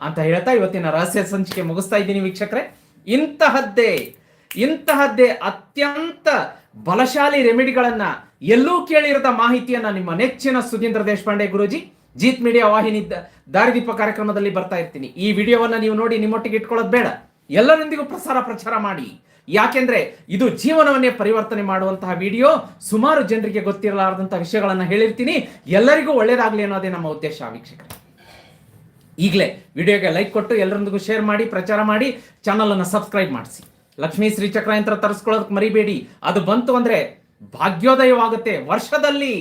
ಅಂತ ಹೇಳ್ತಾ ಇವತ್ತಿನ ರಹಸ್ಯ ಸಂಚಿಕೆ ಮುಗಿಸ್ತಾ ಇದ್ದೀನಿ ವೀಕ್ಷಕರೇ. ಇಂತಹದ್ದೇ ಇಂತಹದ್ದೇ ಅತ್ಯಂತ ಬಲಶಾಲಿ ರೆಮಿಡಿಗಳನ್ನ ಎಲ್ಲೂ ಕೇಳಿರದ ಮಾಹಿತಿಯನ್ನ ನಿಮ್ಮ ನೆಚ್ಚಿನ ಸುಧೀಂದ್ರ ದೇಶಪಾಂಡೆ ಗುರುಜಿ, ಜೀತ್ ಮೀಡಿಯಾ ವಾಹಿನಿ ದಾರಿದೀಪ ಕಾರ್ಯಕ್ರಮದಲ್ಲಿ ಬರ್ತಾ ಇರ್ತೀನಿ. ಈ ವಿಡಿಯೋವನ್ನ ನೀವು ನೋಡಿ ನಿಮ್ಮೊಟ್ಟಿಗೆ ಇಟ್ಕೊಳ್ಳೋದು ಬೇಡ. ಎಲ್ಲರೊಂದಿಗೂ ಪ್ರಸಾರ ಪ್ರಚಾರ ಮಾಡಿ. ಯಾಕೆಂದ್ರೆ ಇದು ಜೀವನವನ್ನೇ ಪರಿವರ್ತನೆ ಮಾಡುವಂತಹ ವಿಡಿಯೋ. ಸುಮಾರು ಜನರಿಗೆ ಗೊತ್ತಿರಲಾರದಂತಹ ವಿಷಯಗಳನ್ನ ಹೇಳಿರ್ತೀನಿ. ಎಲ್ಲರಿಗೂ ಒಳ್ಳೇದಾಗಲಿ ಅನ್ನೋದೇ ನಮ್ಮ ಉದ್ದೇಶ ವೀಕ್ಷಕರೇ. ಈಗಲೇ ವಿಡಿಯೋಗೆ ಲೈಕ್ ಕೊಟ್ಟು ಎಲ್ಲರೊಂದಿಗೂ ಶೇರ್ ಮಾಡಿ, ಪ್ರಚಾರ ಮಾಡಿ ಚಾನಲ್ ಅನ್ನು ಸಬ್ಸ್ಕ್ರೈಬ್ ಮಾಡಿಸಿ. ಲಕ್ಷ್ಮೀ ಶ್ರೀಚಕ್ರ ಯಂತ್ರ ತರಿಸ್ಕೊಳ್ಳೋದಕ್ಕೆ ಮರಿಬೇಡಿ. ಅದು ಬಂತು ಅಂದ್ರೆ ಭಾಗ್ಯೋದಯವಾಗುತ್ತೆ. ವರ್ಷದಲ್ಲಿ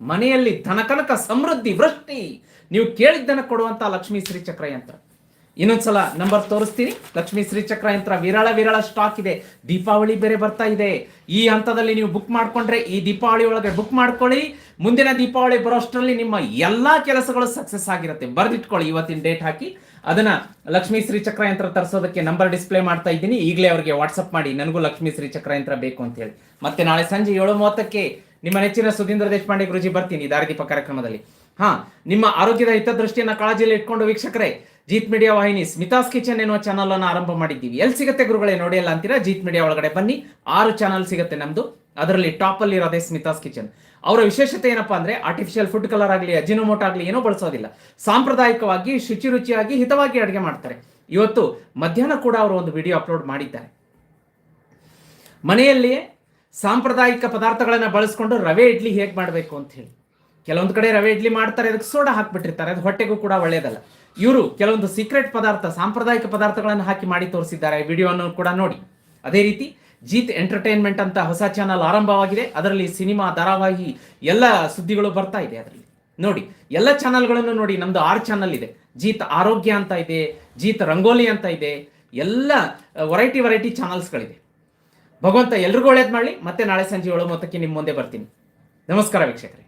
ಮನೆಯಲ್ಲಿ ಧನಕನಕ ಸಮೃದ್ಧಿ ವೃಷ್ಟಿ. ನೀವು ಕೇಳಿದ್ದನ್ನು ಕೊಡುವಂತ ಲಕ್ಷ್ಮೀ ಶ್ರೀಚಕ್ರ ಯಂತ್ರ ಇನ್ನೊಂದ್ಸಲ ನಂಬರ್ ತೋರಿಸ್ತೀನಿ. ಲಕ್ಷ್ಮೀ ಶ್ರೀಚಕ್ರ ಯಂತ್ರ ವಿರಳ ವಿರಳ ಸ್ಟಾಕ್ ಇದೆ. ದೀಪಾವಳಿ ಬೇರೆ ಬರ್ತಾ ಇದೆ. ಈ ಹಂತದಲ್ಲಿ ನೀವು ಬುಕ್ ಮಾಡ್ಕೊಂಡ್ರೆ ಈ ದೀಪಾವಳಿ ಒಳಗೆ ಬುಕ್ ಮಾಡ್ಕೊಳ್ಳಿ. ಮುಂದಿನ ದೀಪಾವಳಿ ಬರೋಷ್ಟರಲ್ಲಿ ನಿಮ್ಮ ಎಲ್ಲಾ ಕೆಲಸಗಳು ಸಕ್ಸಸ್ ಆಗಿರುತ್ತೆ. ಬರೆದಿಟ್ಕೊಳ್ಳಿ ಇವತ್ತಿನ ಡೇಟ್ ಹಾಕಿ. ಅದನ್ನ ಲಕ್ಷ್ಮೀ ಶ್ರೀಚಕ್ರ ಯಂತ್ರ ತರಿಸೋದಕ್ಕೆ ನಂಬರ್ ಡಿಸ್ಪ್ಲೇ ಮಾಡ್ತಾ ಇದ್ದೀನಿ. ಈಗಲೇ ಅವರಿಗೆ ವಾಟ್ಸಪ್ ಮಾಡಿ. ನನಗೂ ಲಕ್ಷ್ಮೀ ಶ್ರೀಚಕ್ರ ಯಂತ್ರ ಬೇಕು ಅಂತ ಹೇಳಿ ಮತ್ತೆ ನಾಳೆ ಸಂಜೆ ಏಳು ಮೂವತ್ತಕ್ಕೆ ನಿಮ್ಮ ನೆಚ್ಚಿನ ಸುಧೀಂದ್ರ ದೇಶಪಾಂಡೆ ಗುರುಜಿ ಬರ್ತೀನಿ. ದಾರಿದೀಪ ಕಾರ್ಯಕ್ರಮದಲ್ಲಿ. ಹಾ, ನಿಮ್ಮ ಆರೋಗ್ಯದ ಹಿತದೃಷ್ಟಿಯನ್ನ ಕಾಳಜಿಯಲ್ಲಿ ಇಟ್ಕೊಂಡು ವೀಕ್ಷಕರೇ ಜೀತ್ ಮೀಡಿಯಾ ವಾಹಿನಿ ಸ್ಮಿತಾಸ್ ಕಿಚನ್ ಎನ್ನುವ ಚಾನಲ್ ಅನ್ನು ಆರಂಭ ಮಾಡಿದ್ದೀವಿ. ಎಲ್ಲಿ ಸಿಗುತ್ತೆ ಗುರುಗಳೇ, ನೋಡಿ ಅಲ್ಲ ಅಂತೀರಾ? ಜೀತ್ ಮೀಡಿಯಾ ಒಳಗಡೆ ಬನ್ನಿ. ಆರು ಚಾನಲ್ ಸಿಗುತ್ತೆ ನಮ್ದು. ಅದರಲ್ಲಿ ಟಾಪ್ ಅಲ್ಲಿ ಇರೋದೇ ಸ್ಮಿತಾಸ್ ಕಿಚನ್. ಅವರ ವಿಶೇಷತೆ ಏನಪ್ಪಾ ಅಂದ್ರೆ ಆರ್ಟಿಫಿಷಿಯಲ್ ಫುಡ್ ಕಲರ್ ಆಗಲಿ, ಅಜಿನೋಮೋಟ್ ಆಗಲಿ, ಏನೋ ಬಳಸೋದಿಲ್ಲ. ಸಾಂಪ್ರದಾಯಿಕವಾಗಿ, ಶುಚಿ ರುಚಿಯಾಗಿ, ಹಿತವಾಗಿ ಅಡುಗೆ ಮಾಡ್ತಾರೆ. ಇವತ್ತು ಮಧ್ಯಾಹ್ನ ಕೂಡ ಅವರು ಒಂದು ವಿಡಿಯೋ ಅಪ್ಲೋಡ್ ಮಾಡಿದ್ದಾರೆ. ಮನೆಯಲ್ಲಿಯೇ ಸಾಂಪ್ರದಾಯಿಕ ಪದಾರ್ಥಗಳನ್ನು ಬಳಸ್ಕೊಂಡು ರವೆ ಇಡ್ಲಿ ಹೇಗೆ ಮಾಡಬೇಕು ಅಂತ ಹೇಳಿ. ಕೆಲವೊಂದು ಕಡೆ ರವೆ ಇಡ್ಲಿ ಮಾಡ್ತಾರೆ, ಅದಕ್ಕೆ ಸೋಡಾ ಹಾಕ್ಬಿಟ್ಟಿರ್ತಾರೆ. ಅದು ಹೊಟ್ಟೆಗೂ ಕೂಡ ಒಳ್ಳೆಯದಲ್ಲ ಇವರು ಕೆಲವೊಂದು ಸೀಕ್ರೆಟ್ ಪದಾರ್ಥ, ಸಾಂಪ್ರದಾಯಿಕ ಪದಾರ್ಥಗಳನ್ನು ಹಾಕಿ ಮಾಡಿ ತೋರಿಸಿದ್ದಾರೆ. ವಿಡಿಯೋವನ್ನು ಕೂಡ ನೋಡಿ. ಅದೇ ರೀತಿ ಜೀತ್ ಎಂಟರ್ಟೈನ್ಮೆಂಟ್ ಅಂತ ಹೊಸ ಚಾನಲ್ ಆರಂಭವಾಗಿದೆ. ಅದರಲ್ಲಿ ಸಿನಿಮಾ, ಧಾರಾವಾಹಿ ಎಲ್ಲ ಸುದ್ದಿಗಳು ಬರ್ತಾ ಇದೆ ಅದರಲ್ಲಿ. ನೋಡಿ, ಎಲ್ಲ ಚಾನಲ್ಗಳನ್ನು ನೋಡಿ. ನಮ್ದು ಆರು ಚಾನಲ್ ಇದೆ. ಜೀತ್ ಆರೋಗ್ಯ ಅಂತ ಇದೆ, ಜೀತ್ ರಂಗೋಲಿ ಅಂತ ಇದೆ, ಎಲ್ಲ ವೆರೈಟಿ ವೆರೈಟಿ ಚಾನಲ್ಸ್ಗಳಿದೆ ಭಗವಂತ ಎಲ್ರಿಗೂ ಒಳ್ಳೇದು ಮಾಡಲಿ. ಮತ್ತೆ ನಾಳೆ ಸಂಜೆ ಏಳು ಮೊತ್ತಕ್ಕೆ ನಿಮ್ಮ ಮುಂದೆ ಬರ್ತೀನಿ. ನಮಸ್ಕಾರ ವೀಕ್ಷಕರೇ.